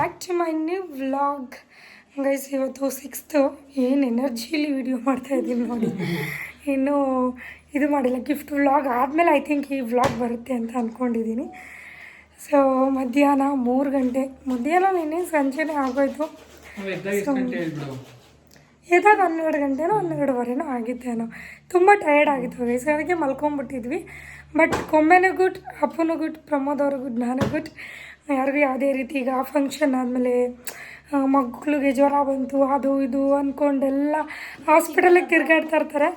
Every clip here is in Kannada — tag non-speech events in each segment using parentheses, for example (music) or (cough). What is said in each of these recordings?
Back to my new vlog guys ಇವತ್ತು ಸಿಕ್ಸ್ತು ಏನು ಎನರ್ಜಿಲಿ ವಿಡಿಯೋ ಮಾಡ್ತಾ ಇದ್ದೀನಿ ನೋಡಿ. ಇನ್ನೂ ಇದು ಮಾಡಿಲ್ಲ ಗಿಫ್ಟ್ ವ್ಲಾಗ್ ಆದಮೇಲೆ ಐ ಥಿಂಕ್ ಈ ವ್ಲಾಗ್ ಬರುತ್ತೆ ಅಂತ ಅಂದ್ಕೊಂಡಿದ್ದೀನಿ ಸೊ ಮಧ್ಯಾಹ್ನ ಮೂರು ಗಂಟೆ ಮಧ್ಯಾಹ್ನ ನಿನ್ನೆ ಸಂಜೆನೇ ಆಗೋಯ್ತು. ಸೊ ಎದ್ದಾಗ ಗಂಟೆ ಹನ್ನೆರಡು ಗಂಟೆನೋ ಹನ್ನೆರಡುವರೆನೋ ಆಗಿತ್ತೇನೋ ತುಂಬ ಟಯರ್ಡ್ ಆಗಿತ್ತು ಗೈಸ್ ಅದಕ್ಕೆ ಮಲ್ಕೊಂಬಿಟ್ಟಿದ್ವಿ ಬಟ್ ಕೊಮ್ಮೆನೂ ಗುಡ್ ಅಪ್ಪನೂ ಗುಡ್ ಪ್ರಮೋದ್ ಅವರು ಗುಡ್ ನಾನು ಗುಡ್ ಯಾರಿಗೂ ಯಾವುದೇ ರೀತಿ ಈಗ ಫಂಕ್ಷನ್ ಆದಮೇಲೆ ಮಕ್ಕಳಿಗೆ ಜ್ವರ ಬಂತು, ಅದು ಇದು ಅಂದ್ಕೊಂಡೆಲ್ಲ ಹಾಸ್ಪಿಟಲಿಗೆ ತಿರ್ಗಾಡ್ತಾ ಇರ್ತಾರೆ.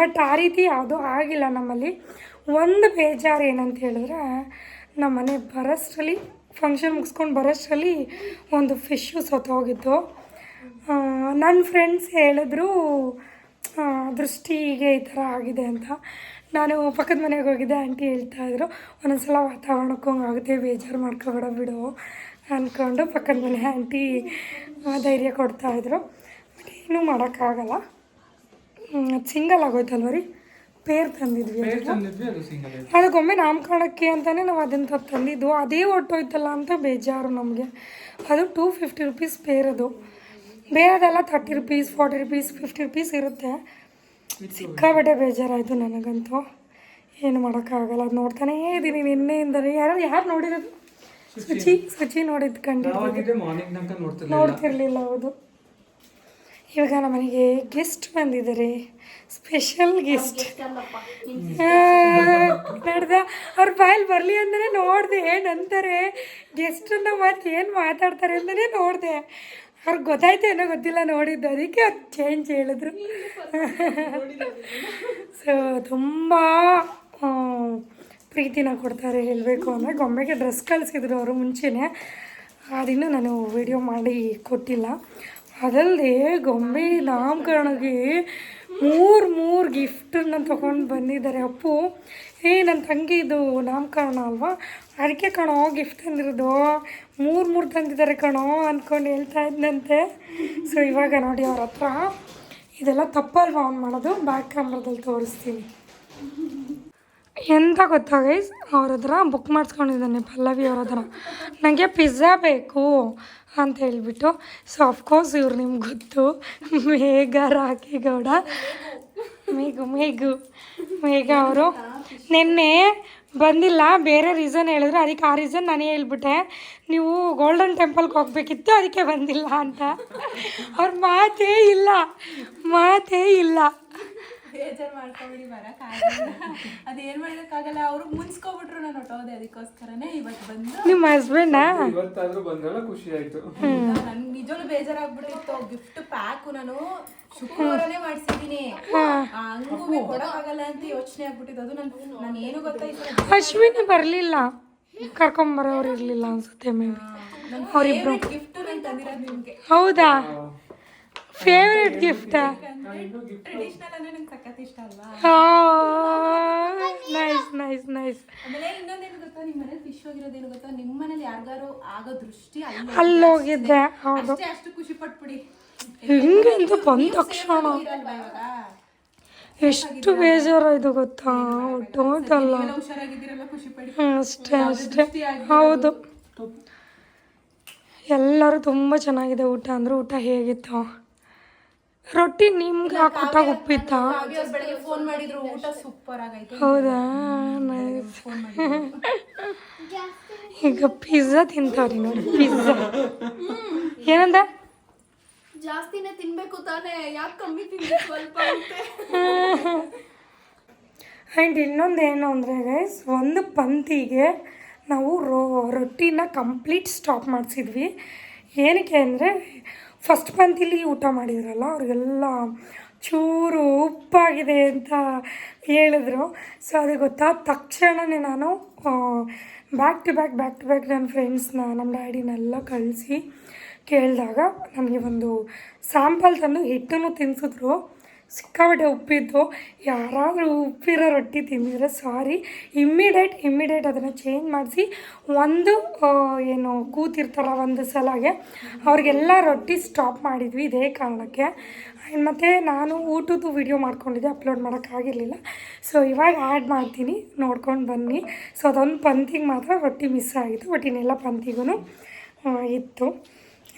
ಬಟ್ ಆ ರೀತಿ ಯಾವುದೂ ಆಗಿಲ್ಲ ನಮ್ಮಲ್ಲಿ. ಒಂದು ಬೇಜಾರು ಏನಂತ ಹೇಳಿದ್ರೆ, ನಮ್ಮ ಮನೆ ಬರೋಷ್ಟರಲ್ಲಿ ಫಂಕ್ಷನ್ ಮುಗಿಸ್ಕೊಂಡು ಬರೋಷ್ಟರಲ್ಲಿ ಒಂದು ಫಿಶ್ಶು ಸತ್ತೋಗಿತ್ತು ನನ್ನ ಫ್ರೆಂಡ್ಸ್ ಹೇಳಿದ್ರು ಆ, ಹೀಗೆ ಈ ಥರ ಆಗಿದೆ ಅಂತ. ನಾನು ಪಕ್ಕದ ಮನೆಗೆ ಹೋಗಿದ್ದೆ ಆಂಟಿ ಹೇಳ್ತಾಯಿದ್ರು ಒಂದೊಂದ್ಸಲ ವಾತಾವರಣಕ್ಕೆ ಹಂಗೆ ಆಗುತ್ತೆ ಬೇಜಾರು ಮಾಡ್ಕೊಬೇಡ ಬಿಡು ಅಂದ್ಕೊಂಡು ಪಕ್ಕದ ಮನೆ ಆಂಟಿ ಧೈರ್ಯ ಕೊಡ್ತಾಯಿದ್ರು ಬಟ್ ಏನೂ ಮಾಡೋಕ್ಕಾಗಲ್ಲ. ಸಿಂಗಲ್ ಆಗೋಯ್ತಲ್ವ ರೀ? ಪೇರ್ ತಂದಿದ್ವಿ. ತಂದಿದ್ವಿ ಅದು ಅದಕ್ಕೊಮ್ಮೆ ನಾಮಕರಣಕ್ಕೆ ಅಂತಲೇ ನಾವು ಅದನ್ನು ತಂದಿದ್ದು. ಅದೇ ಹೊಟ್ಟೋಯ್ತಲ್ಲ ಅಂತ ಬೇಜಾರು ನಮಗೆ. ಅದು ಟೂ ಫಿಫ್ಟಿ ರುಪೀಸ್ ಬೇರದು ಬೇರೆದೆಲ್ಲ thirty rupees forty rupees fifty rupees ಇರುತ್ತೆ. ಸಿಕ್ಕಾಬಟ್ಟೆ ಬೇಜಾರಾಯಿತು ನನಗಂತೂ. ಏನು ಮಾಡೋಕ್ಕಾಗಲ್ಲ ಅದು ನೋಡ್ತಾನೇ ಇದ್ದೀನಿ ನಿನ್ನೆಯಿಂದ ಯಾರು ಯಾರು ನೋಡಿರೋದು? ಶುಚಿ ಶುಚಿ ನೋಡಿದ್ದು ಕಂಡು ನೋಡ್ತಿರ್ಲಿಲ್ಲ. ನೋಡ್ತಿರ್ಲಿಲ್ಲ ಹೌದು. ಇವಾಗ ನಮ್ಮ ಮನೆಗೆ ಗೆಸ್ಟ್ ಬಂದಿದ್ದಾರೆ ಸ್ಪೆಷಲ್ ಗೆಸ್ಟ್ ನೋಡ್ದ ಅವ್ರ ಬಾಯಲ್ಲಿ ಬರಲಿ ಅಂದರೆ ನೋಡಿದೆ ಏನಂತಾರೆ? ಗೆಸ್ಟನ್ನು ಮತ್ತೆ ಏನು ಮಾತಾಡ್ತಾರೆ ಅಂತಲೇ ನೋಡಿದೆ. ಅವ್ರಿಗೆ ಗೊತ್ತಾಯ್ತು ಏನೋ ಗೊತ್ತಿಲ್ಲ, ನೋಡಿದ್ದು. ಅದಕ್ಕೆ ಚೇಂಜ್ ಹೇಳಿದ್ರು. ಸೊ ತುಂಬ ಪ್ರೀತಿನ ಕೊಡ್ತಾರೆ ಹೇಳಬೇಕು ಅಂದರೆ. ಗೊಂಬೆಗೆ ಡ್ರೆಸ್ ಕಳಿಸಿದ್ರು ಅವರು ಮುಂಚೆನೇ. ಅದಿನ್ನೂ ನಾನು ವಿಡಿಯೋ ಮಾಡಿ ಕೊಟ್ಟಿಲ್ಲ. ಅದಲ್ಲದೆ ಗೊಂಬೆ ನಾಮಕರಣಕ್ಕೆ ಮೂರು ಮೂರು ಗಿಫ್ಟನ್ನು ತೊಗೊಂಡು ಬಂದಿದ್ದಾರೆ. ಅಪ್ಪು ಏ ನನ್ನ ತಂಗಿದು ನಾಮಕರಣ ಅಲ್ವಾ? ಅದಕ್ಕೆ ಕಣೋ ಗಿಫ್ಟ್ ತಂದಿರೋದು. ಮೂರು ಮೂರು ತಂದಿದ್ದಾರೆ ಕಣೋ ಅಂದ್ಕೊಂಡು ಹೇಳ್ತಾ ಇದ್ದಂತೆ ಸೊ ಇವಾಗ ನೋಡಿ ಅವ್ರ ಹತ್ರ. ಇದೆಲ್ಲ ತಪ್ಪಲ್ವಾ ಆನ್ ಮಾಡೋದು? ಬ್ಯಾಕ್ ಕ್ಯಾಮ್ರಾದಲ್ಲಿ ತೋರಿಸ್ತೀನಿ. ಎಂತ ಗೊತ್ತಾ ಗೈಸ್ ಅವ್ರ ಹತ್ರ ಬುಕ್ ಮಾಡಿಸ್ಕೊಂಡಿದ್ದಾನೆ ಪಲ್ಲವಿ ಅವ್ರ ಹತ್ರ. ನನಗೆ ಪಿಜ್ಜಾ ಬೇಕು ಅಂತ ಹೇಳ್ಬಿಟ್ಟು. ಸೊ ಅಫ್ಕೋರ್ಸ್ ಇವ್ರು ನಿಮ್ಗೆ ಗೊತ್ತು. (laughs) ಮೇಘ, ರಾಖಿ ಗೌಡ. ಮೇಘು ಮೇಘು. ಮೇಘ ಅವರು. ನಿನ್ನೆ ಬಂದಿಲ್ಲ, ಬೇರೆ ರೀಸನ್ ಹೇಳಿದ್ರು. ಅದಕ್ಕೆ ಆ ರೀಸನ್ ನಾನು ಹೇಳ್ಬಿಟ್ಟೆ. ನೀವು ಗೋಲ್ಡನ್ ಟೆಂಪಲ್ಗೆ ಹೋಗ್ಬೇಕಿತ್ತು, ಅದಕ್ಕೆ ಬಂದಿಲ್ಲ ಅಂತ. ಅವ್ರ ಮಾತೇ ಇಲ್ಲ ಮಾತೇ ಇಲ್ಲ. (laughs) ಬೇಜಾರು ಮಾಡ್ಕೊಬಿಡಿ ಬರಕ್ಕಾಗಲ್ಲ (laughs) ಅದೇನ್ ಮಾಡೋಕ್ಕಾಗಲ್ಲ ಅವರು ಮುನ್ಸ್ಕೊಬಿಟ್ರು ನಾನು ಹೊಟ್ಟೋದೆ ಅದಕ್ಕೋಸ್ಕರನೇ ಇವತ್ತು ಬಂದು. ನಿಮ್ಮ ಹಸ್ಬೆಂಡಾ ಇವತ್ತಾದ್ರೂ ಬಂದ್ರಲ್ಲ ಖುಷಿ ಆಯ್ತು. ನನ್ಗೆ ನಿಜವೂ ಬೇಜಾರಾಗ್ಬಿಟ್ಟಿತ್ತು. ಗಿಫ್ಟ್ ಪ್ಯಾಕು ನಾನು ಶುಕ್ರವಾರನೇ ಮಾಡ್ಸಿದೀನಿ ಹಂಗೂ ಕೊಡಕ್ಕಾಗಲ್ಲ ಅಂತ ಯೋಚನೆ ಆಗ್ಬಿಟ್ಟಿದ್ದು. ಅದು ನನ್ ನಾನು ಏನು ಗೊತ್ತಾಯ್ತು ಅಶ್ವಿನಿ ಬರಲಿಲ್ಲ. ಕರ್ಕೊಂಬರೋರು ಇರಲಿಲ್ಲ ಅನ್ಸುತ್ತೆ ಮೇಬಿ ನನ್ನ ಫೇವ್ರೆಟ್ ಗಿಫ್ಟ್ ನಾನು ತಂದಿರೋದು ನಿಮಗೆ. ಹೌದಾ? ಫೇವ್ರೆಟ್ ಗಿಫ್ಟಾ ಟ್ರೆಡಿಷನಲ್ ಅಂದ್ರೆ ನಂಗೆ ಸಖತ್ ಇಷ್ಟ ಅಲ್ವಾ? ನೈಸ್ ನೈಸ್ ನೈಸ್ ಆಮೇಲೆ ಇನ್ನೊಂದೇನು ಗೊತ್ತಾ? ನಿಮ್ಮ ಮನೇಲಿ ಫಿಶ್ ಹೋಗಿರೋದೇನು ಗೊತ್ತಾ? ನಿಮ್ಮ ಮನೇಲಿ ಯಾರಿಗಾರು ಆಗೋ ದೃಷ್ಟಿ ಅಲ್ಲಿ ಅಲ್ಲೋಗಿದ್ದೆ ಹೌದು. ಅಷ್ಟೇ ಖುಷಿ ಪಟ್ಬಿಡಿ. ಹಿಂಗೆ ಅಂತ ಬಂದ ತಕ್ಷಣ? ಎಷ್ಟು ಬೇಜಾರಾಯ್ತು ಗೊತ್ತಾ? ಹ್ಮ್, ಅಷ್ಟೇ ಅಷ್ಟೇ. ಹೌದು. ಎಲ್ಲರೂ ತುಂಬ ಚೆನ್ನಾಗಿದೆ ಊಟ. ಅಂದ್ರೆ ಊಟ ಹೇಗಿತ್ತು? ರೊಟ್ಟಿ ನಿಮ್ಗೆ ಹಾಕೊಟ್ಟಾಗ ಉಪ್ಪಿತ್ತ? ಬೆಳಗ್ಗೆ ಫೋನ್ ಮಾಡಿದ್ರು ಊಟ ಸೂಪರ್ ಆಗೈತೆ ಹೌದಾ? (laughs) ಈಗ ಪಿಜ್ಜಾ ತಿಂತಾವ್ರಿ ನೋಡಿ ಪಿಜ್ಜಾ ಏನಂದ? ಜಾಸ್ತಿನೇ ತಿನ್ಬೇಕು ತಾನೇ ಯಾಕೆ ಕಮ್ಮಿ ತಿನ್ಬೇಕು ಸ್ವಲ್ಪ ಆ್ಯಂಡ್ (laughs) ಇನ್ನೊಂದು ಏನು ಅಂದರೆ ಗೈಸ್ ಒಂದು ಪಂಕ್ತಿಗೆ ನಾವು ರೊ ರೊಟ್ಟಿನ ಕಂಪ್ಲೀಟ್ ಸ್ಟಾಪ್ ಮಾಡಿಸಿದ್ವಿ. ಏನಕ್ಕೆ ಅಂದರೆ ಫಸ್ಟ್ ಪಂಕ್ತಿಲಿ ಊಟ ಮಾಡಿದ್ರಲ್ಲ, ಅವ್ರಿಗೆಲ್ಲ ಚೂರು ಉಪ್ಪಾಗಿದೆ ಅಂತ ಹೇಳಿದ್ರು. ಸೊ ಅದು ಗೊತ್ತಾದ ತಕ್ಷಣವೇ ನಾನು back to back back to back ನನ್ನ ಫ್ರೆಂಡ್ಸ್ನ ನಮ್ಮ ಡ್ಯಾಡಿನೆಲ್ಲ ಕಳಿಸಿ ಕೇಳಿದಾಗ ನನಗೆ ಒಂದು ಸ್ಯಾಂಪಲ್ ತಂದು ಹಿಟ್ಟನ್ನು ತಿನ್ಸಿದ್ರು. ಸಿಕ್ಕಾಪಟ್ಟೆ ಉಪ್ಪಿತ್ತು. ಯಾರಾದರೂ ಉಪ್ಪಿರೋ ರೊಟ್ಟಿ ತಿಂದಿದ್ರೆ ಸಾರಿ. ಇಮ್ಮಿಡಿಯೇಟ್ ಇಮ್ಮಿಡಿಯೇಟ್ ಅದನ್ನು ಚೇಂಜ್ ಮಾಡಿಸಿ ಒಂದು ಏನು ಕೂತಿರ್ತಾರ ಒಂದು ಸಲಗೆ, ಅವ್ರಿಗೆಲ್ಲ ರೊಟ್ಟಿ ಸ್ಟಾಪ್ ಮಾಡಿದ್ವಿ ಇದೇ ಕಾರಣಕ್ಕೆ. ಆ್ಯಂಡ್ ಮತ್ತು ನಾನು ಊಟದ್ದು ವಿಡಿಯೋ ಮಾಡ್ಕೊಂಡಿದ್ದೆ ಅಪ್ಲೋಡ್ ಮಾಡೋಕ್ಕಾಗಿರಲಿಲ್ಲ ಸೊ ಇವಾಗ ಆ್ಯಡ್ ಮಾಡ್ತೀನಿ, ನೋಡ್ಕೊಂಡು ಬನ್ನಿ. ಸೊ ಅದೊಂದು ಪಂತಿಗೆ ಮಾತ್ರ ರೊಟ್ಟಿ ಮಿಸ್ ಆಗಿತ್ತು ಬಟ್ ಇನ್ನೆಲ್ಲ ಪಂತಿಗೂ ಇತ್ತು.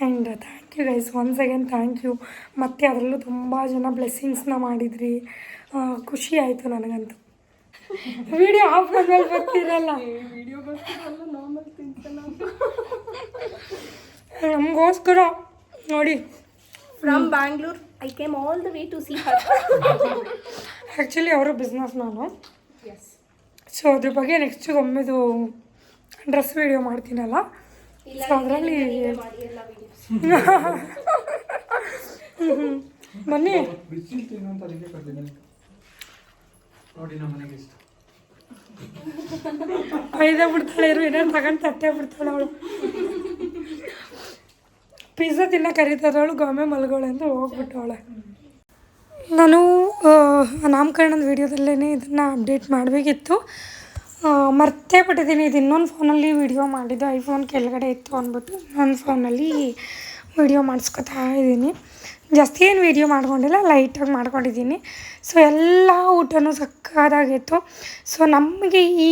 And you guys once again thank you ಮತ್ತು ಅದರಲ್ಲೂ ತುಂಬ ಜನ ಬ್ಲೆಸ್ಸಿಂಗ್ಸ್ನ ಮಾಡಿದ್ರಿ. ಖುಷಿ ಆಯಿತು ನನಗಂತೂ. ವಿಡಿಯೋ ಆಫ್ ಮಾಡಲು ಬರ್ತಿರಲ್ಲ. ನಮಗೋಸ್ಕರ ನೋಡಿ. From Bangalore I came all the way to see her actually ಅವರು ಬಿಸ್ನೆಸ್ ನಾನು ಸೊ ಅದ್ರ ಬಗ್ಗೆ ನೆಕ್ಸ್ಟ್ ಒಮ್ಮೆದು ಡ್ರೆಸ್ ವಿಡಿಯೋ ಮಾಡ್ತೀನಲ್ಲ. ಸೊ ಅದರಲ್ಲಿ ಬನ್ನಿ ಬಿಸಿಲು ತಿನ್ನು ಅಂತ ಅದಕ್ಕೆ ಕರ್ದಿದ್ದೀನಿ ನೋಡಿ ನಮ್ಮ ಮನೆಗೆ ಇಷ್ಟ. ಐದೇ ಬಿಡ್ತಾಳೆ ಇರು ಏನೇನು ತಗೊಂಡು ತಟ್ಟೆ ಬಿಡ್ತಾಳೆ ಅವಳು. ಪಿಜ್ಜಾ ತಿನ್ನ ಕರೀತಾರವಳು ಗೊಮ್ಮೆ ಮಲ್ಗೋಳೆ ಅಂತ ಹೋಗ್ಬಿಟ್ಟವಳೆ ನಾನು ನಾಮಕರಣದ ವಿಡಿಯೋದಲ್ಲೇ ಇದನ್ನು ಅಪ್ಡೇಟ್ ಮಾಡಬೇಕಿತ್ತು. ಮರ್ತೇ ಬಿಟ್ಟಿದ್ದೀನಿ. ಇದು ಇನ್ನೊಂದು ಫೋನಲ್ಲಿ ವೀಡಿಯೋ ಮಾಡಿದ್ದು. ಐಫೋನ್ ಕೆಳಗಡೆ ಇತ್ತು ಅಂದ್ಬಿಟ್ಟು ನನ್ನ ಫೋನಲ್ಲಿ ವೀಡಿಯೋ ಮಾಡಿಸ್ಕೊತಾ ಇದ್ದೀನಿ. ಜಾಸ್ತಿ ಏನು ವೀಡಿಯೋ ಮಾಡ್ಕೊಂಡಿಲ್ಲ ಲೈಟಾಗಿ ಮಾಡ್ಕೊಂಡಿದ್ದೀನಿ. ಸೊ ಎಲ್ಲ ಊಟನೂ ಸಕ್ಕದಾಗಿತ್ತು. ಸೊ ನಮಗೆ ಈ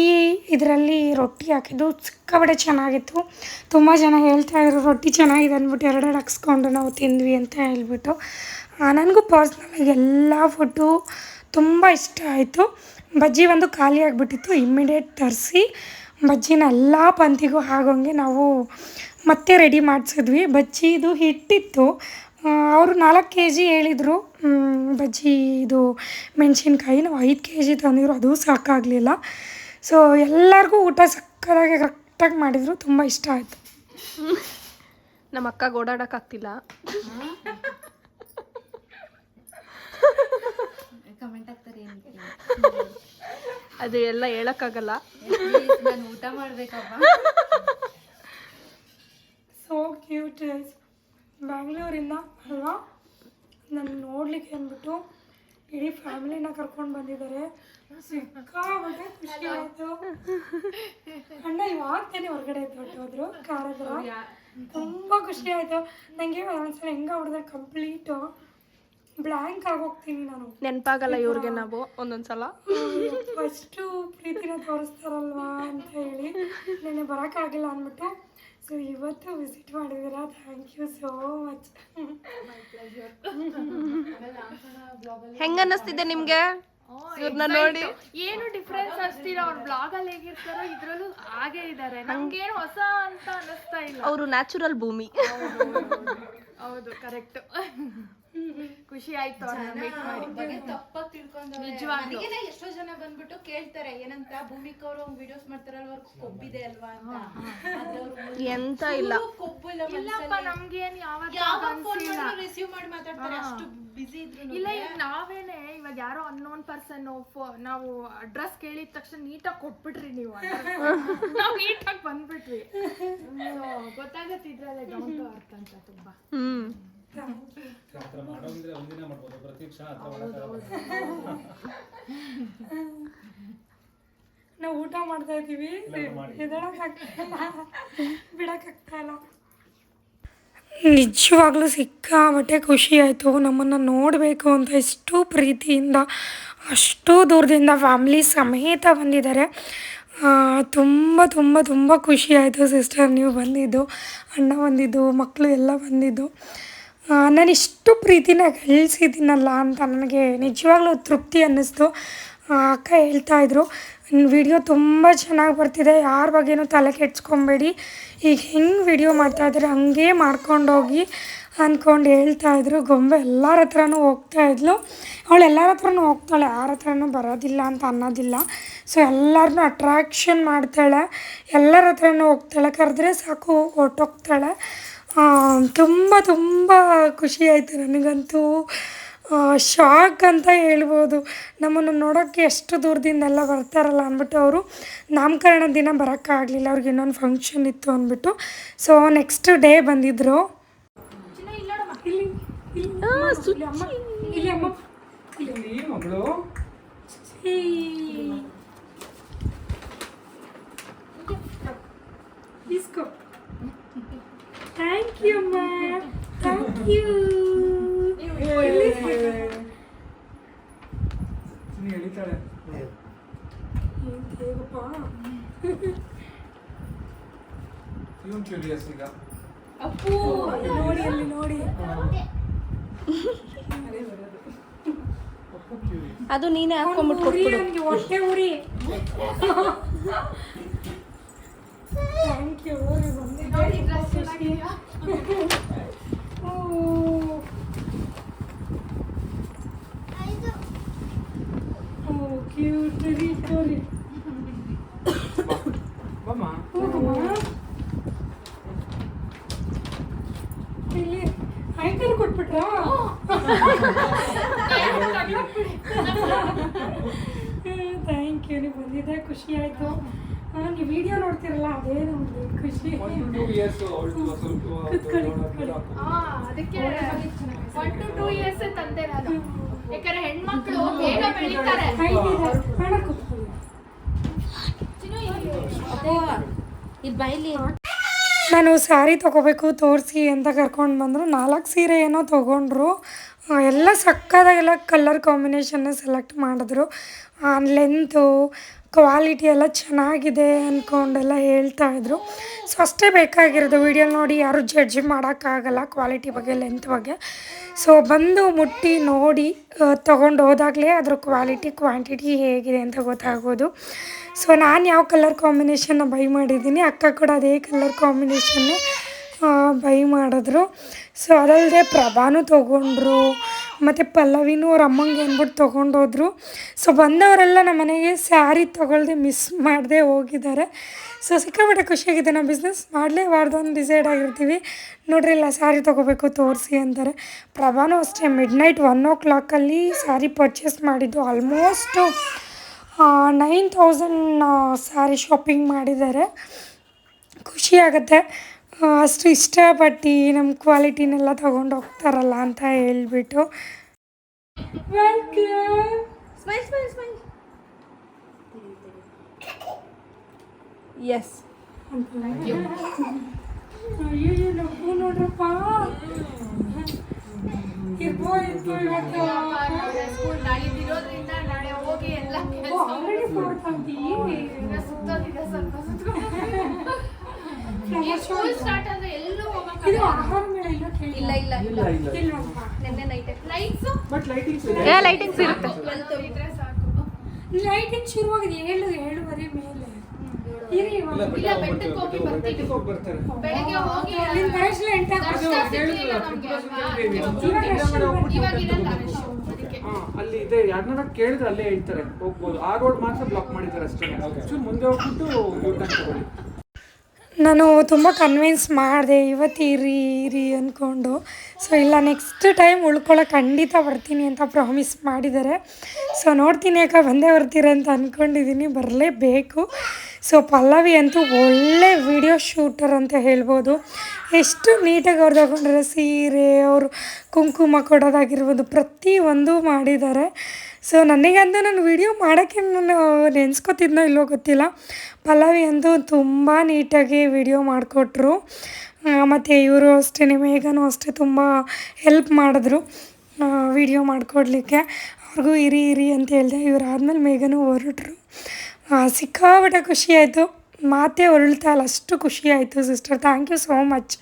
ಇದರಲ್ಲಿ ರೊಟ್ಟಿ ಹಾಕಿದ್ದು ಸಿಕ್ಕಾಪಟ್ಟೆ ಚೆನ್ನಾಗಿತ್ತು. ತುಂಬ ಜನ ಹೇಳ್ತಾ ಇದ್ರು, ರೊಟ್ಟಿ ಚೆನ್ನಾಗಿದೆ ಅಂದ್ಬಿಟ್ಟು ಎರಡೆರಡು ಹಾಕ್ಸ್ಕೊಂಡು ನಾವು ತಿಂದ್ವಿ ಅಂತ ಹೇಳ್ಬಿಟ್ಟು. ನನಗೂ ಪರ್ಸ್ನಲಾಗಿ ಎಲ್ಲ ಫುಡ್ಡು ತುಂಬ ಇಷ್ಟ ಆಯಿತು. ಬಜ್ಜಿ ಒಂದು ಖಾಲಿ ಆಗಿಬಿಟ್ಟಿತ್ತು ಇಮ್ಮಿಡಿಯೇಟ್ ತರಿಸಿ ಬಜ್ಜಿನ ಎಲ್ಲ ಪಂತಿಗೂ ಆಗೋಂಗೆ ನಾವು ಮತ್ತೆ ರೆಡಿ ಮಾಡಿಸಿದ್ವಿ. ಬಜ್ಜಿದು ಹಿಟ್ಟಿತ್ತು. ಅವರು ನಾಲ್ಕು ಕೆ ಜಿ ಹೇಳಿದರು ಬಜ್ಜಿ ಇದು ಮೆಣಸಿನ್ಕಾಯಿ ನಾವು ಐದು ಕೆ ಜಿ ತಂದಿದ್ರು ಅದು ಸಾಕಾಗಲಿಲ್ಲ. ಸೊ ಎಲ್ಲರಿಗೂ ಊಟ ಸಕ್ಕದಾಗಿ ಕರೆಕ್ಟಾಗಿ ಮಾಡಿದರು ತುಂಬ ಇಷ್ಟ ಆಯಿತು. (laughs) ನಮ್ಮ ಅಕ್ಕ ಓಡಾಡಕ್ಕಾಗ್ತಿಲ್ಲ ಕಮೆಂಟ್ ಆಗ್ತಾರೆ (laughs) ಅದು ಎಲ್ಲ ಹೇಳಕ್ಕಾಗಲ್ಲ. ನಾನು ಊಟ ಮಾಡ್ಬೇಕಪ್ಪ. ಸೋ ಕ್ಯೂಟ್ ಬ್ಯಾಂಗ್ಳೂರಿಂದ ಅಲ್ವಾ? ನನ್ನ ನೋಡ್ಲಿಕ್ಕೆ ಅಂದ್ಬಿಟ್ಟು ಇಡೀ ಫ್ಯಾಮಿಲಿನ ಕರ್ಕೊಂಡು ಬಂದಿದ್ದಾರೆ. ಸಿಕ್ಕಾಪಟ್ಟೆ ಖುಷಿ ಆಯಿತು. ಅಣ್ಣ ಇವಾಗ ತಾನೇ ಹೊರಗಡೆ ಹೊರಟೋದ್ರು ಕಾರ್ ಹತ್ರ. ತುಂಬ ಖುಷಿ ಆಯ್ತು. ನನಗೆ ಒಂದ್ಸಲ ಹೆಂಗ ಹೊಡೆದ್ರೆ ಕಂಪ್ಲೀಟು ಬ್ಲ್ಯಾಂಕ್ ಆಗೋಗ್ತೀನಿ ನಾನು. ನೆನಪಾಗಲ್ಲ ಇವ್ರಿಗೆ ನಾವು ಒಂದೊಂದ್ಸಲ. ಫಸ್ಟು ಪ್ರೀತಿನ ತೋರಿಸ್ತಾರಲ್ವಾ ಅಂತ ಹೇಳಿ ನೆನ್ನೆ ಬರೋಕ್ಕಾಗಿಲ್ಲ ಅಂದ್ಬಿಟ್ಟು ಸೊ ಇವತ್ತು ವಿಸಿಟ್ ಮಾಡಿದ್ದೀರಾ? ಥ್ಯಾಂಕ್ ಯು ಸೋ ಮಚ್ ಹೆಂಗ ಅನ್ನಿಸ್ತಿದೆ ನಿಮಗೆ? ಇವ್ರನ್ನ ನೋಡಿ. ಏನು ಡಿಫ್ರೆನ್ಸ್ ಅಷ್ಟಿಲ್ಲ ಅವ್ರ ಬ್ಲಾಗ್ ಅಲ್ಲಿ ಹೇಗಿರ್ತಾರೋ ಇದ್ರಲ್ಲೂ ಹಾಗೆ ಇದ್ದಾರೆ ನಮ್ಗೇನು ಹೊಸ ಅಂತ ಅನ್ನಿಸ್ತಾ ಇಲ್ಲ. ಅವರು ನ್ಯಾಚುರಲ್ ಭೂಮಿ. ಹೌದು ಕರೆಕ್ಟ್ ಖುಷಿ ಆಯ್ತು ತಪ್ಪಾಗಿ ತಿಳ್ಕೊಂಡು ನಿಜವಾಗ್ಲೂ. ನನಗೇನೆ ಎಷ್ಟೋ ಜನ ಬಂದ್ಬಿಟ್ಟು ಕೇಳ್ತಾರೆ ಏನಂತ ಭೂಮಿಕಾ ಅವರು ವಿಡಿಯೋಸ್ ಮಾಡ್ತಾರಲ್ವ ಕೊಬ್ಬಿದೆ ಅಲ್ವಾ ಅಂತ. ಎಂತ ಇಲ್ಲ. full ಕೊಬ್ಬು ಇಲ್ಲ ಇಲ್ಲಪ್ಪ ನಮ್ಗೇನ್ ಯಾವತ್ತೂ ಯಾವಾಗ. ರಿಸೀವ್ ಮಾಡಿ ಮಾತಾಡ್ತಾರೆ ಅಷ್ಟು ಬಿಸಿ ಇದ್ರು ಇಲ್ಲ ಈಗ ನಾವೇನೆ ಇವಾಗ ಯಾರೋ ಅನ್ನೋನ್ ಪರ್ಸನ್ ನಾವು ಅಡ್ರೆಸ್ ಕೇಳಿದ ತಕ್ಷಣ ನೀಟಾಗಿ ಕೊಟ್ಬಿಟ್ರಿ ನೀವು ನಾವು ನೀಟಾಗಿ ಬಂದ್ಬಿಟ್ರಿ So, ಗೊತ್ತಾಗತ್ತೆ ಇದ್ರಲ್ಲೇ ಡೌನ್ ಟು ಅರ್ಥ ಅಂತ ತುಂಬಾ. ಹ್ಮ್. ನಾವು ಊಟ ಮಾಡ್ತಾ ಇದ್ದೀವಿ. ಬಿಡೋಕ್ಕಾಗ್ತಾಯಿಲ್ಲ ನಿಜವಾಗ್ಲೂ ಸಿಕ್ಕಾಬಟ್ಟೆ ಖುಷಿ ಆಯಿತು. ನಮ್ಮನ್ನು ನೋಡಬೇಕು ಅಂತ ಎಷ್ಟು ಪ್ರೀತಿಯಿಂದ ಅಷ್ಟು ದೂರದಿಂದ ಫ್ಯಾಮ್ಲಿ ಸಮೇತ ಬಂದಿದ್ದಾರೆ. ತುಂಬ ತುಂಬ ತುಂಬ ಖುಷಿ ಆಯಿತು ಸಿಸ್ಟರ್ ನೀವು ಬಂದಿದ್ದು ಅಣ್ಣ ಬಂದಿದ್ದು ಮಕ್ಕಳು ಎಲ್ಲ ಬಂದಿದ್ದು. ನಾನು ಇಷ್ಟು ಪ್ರೀತಿನ ಗಳಿಸಿದ್ದೀನಲ್ಲ ಅಂತ ನನಗೆ ನಿಜವಾಗ್ಲೂ ತೃಪ್ತಿ ಅನ್ನಿಸ್ತು. ಅಕ್ಕ ಅಕ್ಕ ಹೇಳ್ತಾಯಿದ್ರು ವಿಡಿಯೋ ತುಂಬ ಚೆನ್ನಾಗಿ ಬರ್ತಿದೆ, ಯಾರ ಬಗ್ಗೆನೂ ತಲೆ ಕೆಡ್ಸ್ಕೊಬೇಡಿ. ಈಗ ಹೆಂಗೆ ವಿಡಿಯೋ ಮಾಡ್ತಾಯಿದ್ರೆ ಹಂಗೆ ಮಾಡ್ಕೊಂಡೋಗಿ ಅಂದ್ಕೊಂಡು ಹೇಳ್ತಾಯಿದ್ರು ಗೊಂಬೆ ಎಲ್ಲರ ಹತ್ರನೂ ಹೋಗ್ತಾಯಿದ್ಲು ಅವಳು ಎಲ್ಲರ ಹತ್ರನೂ ಹೋಗ್ತಾಳೆ, ಯಾರ ಹತ್ರನೂ ಬರೋದಿಲ್ಲ ಅಂತ ಅನ್ನೋದಿಲ್ಲ. ಸೊ ಎಲ್ಲರನ್ನೂ ಅಟ್ರಾಕ್ಷನ್ ಮಾಡ್ತಾಳೆ, ಎಲ್ಲರ ಹತ್ರನೂ ಹೋಗ್ತಾಳೆ. ಕರೆದ್ರೆ ಸಾಕು ಹೊಟ್ಟೋಗ್ತಾಳೆ ತುಂಬ ತುಂಬ ಖುಷಿ ಆಯಿತು ನನಗಂತೂ. ಶಾಕ್ ಅಂತ ಹೇಳ್ಬೋದು. ನಮ್ಮನ್ನು ನೋಡೋಕ್ಕೆ ಎಷ್ಟು ದೂರದಿಂದೆಲ್ಲ ಬರ್ತಾರಲ್ಲ ಅಂದ್ಬಿಟ್ಟು ಅವರು. ನಾಮಕರಣ ದಿನ ಬರೋಕ್ಕಾಗಲಿಲ್ಲ ಅವ್ರಿಗೆ ಇನ್ನೊಂದು ಫಂಕ್ಷನ್ ಇತ್ತು ಅಂದ್ಬಿಟ್ಟು. ಸೊ ನೆಕ್ಸ್ಟ್ ಡೇ ಬಂದಿದ್ದರು ಇಲ್ಲಿ ಇಲ್ಲಿ ಇಲ್ಲಿ ಅಮ್ಮ ಇಲ್ಲಿ ಅಮ್ಮ ಇಲ್ಲಿ ಮಗಳು ಇಸ್ಕೋ ಥ್ಯಾಂಕ್ ಯು ಅಮ್ಮ ಥ್ಯಾಂಕ್ ಯು ನೀ ಎಳಿತಾಳೆ. ಹೇಗಪ್ಪ ಇವನ್ ಕ್ಯೂರಿಯಸ್ ಈಗ. ಅಪ್ಪು ನೋಡಿ ಅಲ್ಲಿ ನೋಡಿ. ಅದು ನೀನೇ ಹಾಕೊಂಡ್ಬಿಟ್ಟು ಅವ್ನಿಗೆ ಹೊಟ್ಟೆ ಉರಿ. ಥ್ಯಾಂಕ್ ಯು ಬಂದಿದ್ದೆ ಕ್ಯೂಟ್ ರೀ ಸ್ಟೋರಿ ಬಮ್ಮ ಇಲ್ಲಿ ಆಯ್ಕಲ್ ಕೊಟ್ಬಿಟ್ರಾ ಥ್ಯಾಂಕ್ ಯು ನೀವು ಬಂದಿದ್ದೆ ಖುಷಿ ಆಯಿತು ನೀವು ವಿಡಿಯೋ ನೋಡ್ತಿರಲ್ಲ ಅದೇ ನಮ್ಗೆ ಖುಷಿ. ಕುತ್ಕೊಳ್ಳಿ, ಅದಕ್ಕೆ ಒನ್ ಟು ಟೂ ಇಯರ್ಸ್ ತಂದೆ ನಾನು. ಯಾಕಂದ್ರೆ ಹೆಣ್ಮಕ್ಳು ಬೇಗ ಬೆಳಿತಾರೆ. ನಾನು ಸ್ಯಾರಿ ತೊಗೋಬೇಕು ತೋರಿಸಿ ಅಂತ ಕರ್ಕೊಂಡು ಬಂದರು. ನಾಲ್ಕು ಸೀರೆ ಏನೋ ತೊಗೊಂಡ್ರು. ಎಲ್ಲ ಸಕ್ಕದಾಗೆಲ್ಲ ಕಲರ್ ಕಾಂಬಿನೇಷನ್ನ ಸೆಲೆಕ್ಟ್ ಮಾಡಿದ್ರು. ಲೆಂತು ಕ್ವಾಲಿಟಿ ಎಲ್ಲ ಚೆನ್ನಾಗಿದೆ ಅಂದ್ಕೊಂಡೆಲ್ಲ ಹೇಳ್ತಾಯಿದ್ರು ಸೊ ಅಷ್ಟೇ ಬೇಕಾಗಿರೋದು ವಿಡಿಯೋ ನೋಡಿ, ಯಾರು ಜಡ್ಜ್ ಮಾಡೋಕ್ಕಾಗಲ್ಲ ಕ್ವಾಲಿಟಿ ಬಗ್ಗೆ ಲೆಂತ್ ಬಗ್ಗೆ. ಸೊ ಬಂದು ಮುಟ್ಟಿ ನೋಡಿ ತೊಗೊಂಡು ಹೋದಾಗಲೇ ಅದ್ರ ಕ್ವಾಲಿಟಿ ಕ್ವಾಂಟಿಟಿ ಹೇಗಿದೆ ಅಂತ ಗೊತ್ತಾಗೋದು. ಸೊ ನಾನು ಯಾವ ಕಲರ್ ಕಾಂಬಿನೇಷನ್ನ ಬೈ ಮಾಡಿದ್ದೀನಿ, ಅಕ್ಕ ಕೂಡ ಅದೇ ಕಲರ್ ಕಾಂಬಿನೇಷನ್ನೇ ಬೈ ಮಾಡಿದ್ರು. ಸೊ ಅದಲ್ಲದೆ ಪ್ರಭಾನು ತೊಗೊಂಡ್ರು. ಮತ್ತು ಪಲ್ಲವಿನೂ ಅವ್ರ ಅಮ್ಮಂಗೆ ಅಂದ್ಬಿಟ್ಟು ತೊಗೊಂಡೋದ್ರು. ಸೊ ಬಂದವರೆಲ್ಲ ನಮ್ಮ ಮನೆಗೆ ಸ್ಯಾರಿ ತೊಗೊಳ್ದೆ ಮಿಸ್ ಮಾಡದೆ ಹೋಗಿದ್ದಾರೆ. ಸೊ ಸಿಕ್ಕಾಪಟ್ಟೆ ಖುಷಿಯಾಗಿದೆ. ನಾವು ಬಿಸ್ನೆಸ್ ಮಾಡಲೇಬಾರ್ದು ಅಂತ ಡಿಸೈಡ್ ಆಗಿರ್ತೀವಿ. ನೋಡ್ರಿ ಇಲ್ಲ ಸ್ಯಾರಿ ತೊಗೋಬೇಕು ತೋರಿಸಿ ಅಂತಾರೆ. ಪ್ರಭಾನು ಅಷ್ಟೇ ಮಿಡ್ ನೈಟ್ ಒನ್ ಓ ಕ್ಲಾಕಲ್ಲಿ ಸ್ಯಾರಿ ಪರ್ಚೇಸ್ ಮಾಡಿದ್ದು almost nine thousand sari shopping ಮಾಡಿದ್ದಾರೆ. ಖುಷಿ ಆಗುತ್ತೆ. ಆ, ಅಷ್ಟು ಇಷ್ಟಪಟ್ಟು ನಮ್ಮ ಕ್ವಾಲಿಟಿನೆಲ್ಲ ತೊಗೊಂಡು ಹೋಗ್ತಾರಲ್ಲ ಅಂತ ಹೇಳ್ಬಿಟ್ಟು. Welcome smile smile. Smile yes ನೋಡ್ರಪ್ಪ. ಹೋಗಿ ಎಲ್ಲ ಸ್ಕೂಲ್ ಇದೆ. ಸ್ಟಾರ್ಟ್ ಆದ್ರೆ ಎಲ್ಲೂ ಇದು ಹೋಗಕ್ಕಾಗಲ್ಲ ಆಹಾರ ಮೇಳ ಇಲ್ಲ ಕೇಳಿ. ಇಲ್ಲ ಇಲ್ಲ. ಇಲ್ಲ ನೆನ್ನೆ ನೈಟ್ ಲೈಟ್ಸ್ ಬಟ್ ಲೈಟಿಂಗ್ಸ್ ಏ, lighting's ಇರುತ್ತೆ. ಇದ್ರೆ ಸಾಕು. ಲೈಟಿಂಗ್ ಶುರುವಾಗಿದೆ. ಏಳು ಏಳುವರೆ ಮೇಲೆ. ಇಲ್ಲ, ಬೆಟ್ಟಕ್ಕೆ ಹೋಗಿ ಬರ್ತೀವಿ. ಬೆಟ್ಟಕ್ಕೆ ಹೋಗಿ ಬರ್ತಾರೆ. ಬೆಳಗ್ಗೆ ಹೋಗಿ ಇವಾಗ ಇರಲ್ಲ ಅದಕ್ಕೆ. ಅಲ್ಲಿ ಇದೆ. ಯಾರನ್ನ ಕೇಳಿದ್ರೆ ಅಲ್ಲೇ ಹೇಳ್ತಾರೆ. ಹೋಗ್ಬೋದು. ಆ ರೋಡ್ ಮಾತ್ರ ಬ್ಲಾಕ್ ಮಾಡಿದ್ದಾರೆ ಅಷ್ಟೇ. ಮುಂದೆ ಹೋಗ್ಬಿಟ್ಟು ಯೂಟರ್ನ್ ತಗೊಳ್ಳಿ ನಾನು ತುಂಬ ಕನ್ವಿನ್ಸ್ ಮಾಡಿದೆ, ಇವತ್ತು ಇರಿ ಇರಿ ಅಂದ್ಕೊಂಡು ಸೊ ಇಲ್ಲ ನೆಕ್ಸ್ಟ್ ಟೈಮ್ ಉಳ್ಕೊಳ್ಳೋಕೆ ಖಂಡಿತ ಬರ್ತೀನಿ ಅಂತ ಪ್ರಾಮಿಸ್ ಮಾಡಿದ್ದಾರೆ ಸೊ ನೋಡ್ತೀನಿ ಯಾಕೆ ಬಂದೇ ಬರ್ತೀರ ಅಂತ ಅಂದ್ಕೊಂಡಿದ್ದೀನಿ ಬರಲೇಬೇಕು. ಸೊ ಪಲ್ಲವಿ ಅಂತೂ ಒಳ್ಳೆ ವಿಡಿಯೋ ಶೂಟರ್ ಅಂತ ಹೇಳ್ಬೋದು. ಎಷ್ಟು ನೀಟಾಗಿ ಅವ್ರು ತಗೊಂಡಿರೋ ಸೀರೆ, ಅವರು ಕುಂಕುಮ ಕೊಡೋದಾಗಿರ್ಬೋದು ಪ್ರತಿಯೊಂದು ಮಾಡಿದ್ದಾರೆ. ಸೊ ನನಗಂತೂ ನಾನು ವಿಡಿಯೋ ಮಾಡೋಕ್ಕೆ ನಾನು ನೆನೆಸ್ಕೊತಿದ್ನೋ ಇಲ್ಲೋ ಗೊತ್ತಿಲ್ಲ. ಪಲ್ಲವಿ ಅಂತೂ ತುಂಬ ನೀಟಾಗಿ ವಿಡಿಯೋ ಮಾಡಿಕೊಟ್ರು. ಮತ್ತು ಇವರು ಅಷ್ಟೇ ಮೇಘನೂ ಅಷ್ಟೇ ತುಂಬ ಹೆಲ್ಪ್ ಮಾಡಿದ್ರು ವಿಡಿಯೋ ಮಾಡಿಕೊಡ್ಲಿಕ್ಕೆ. ಅವ್ರಿಗೂ ಇರಿ ಇರಿ ಅಂತ ಹೇಳಿದೆ. ಇವ್ರು ಆದಮೇಲೆ ಮೇಘನೂ ಹೊರಟ್ರು. ಸಿಕ್ಕಾಪಟ್ಟೆ ಖುಷಿ ಆಯಿತು. ಮಾತೇ ಹೊರಳ್ತಾ ಇಲ್ಲ ಅಷ್ಟು ಖುಷಿ ಆಯಿತು sister thank you so much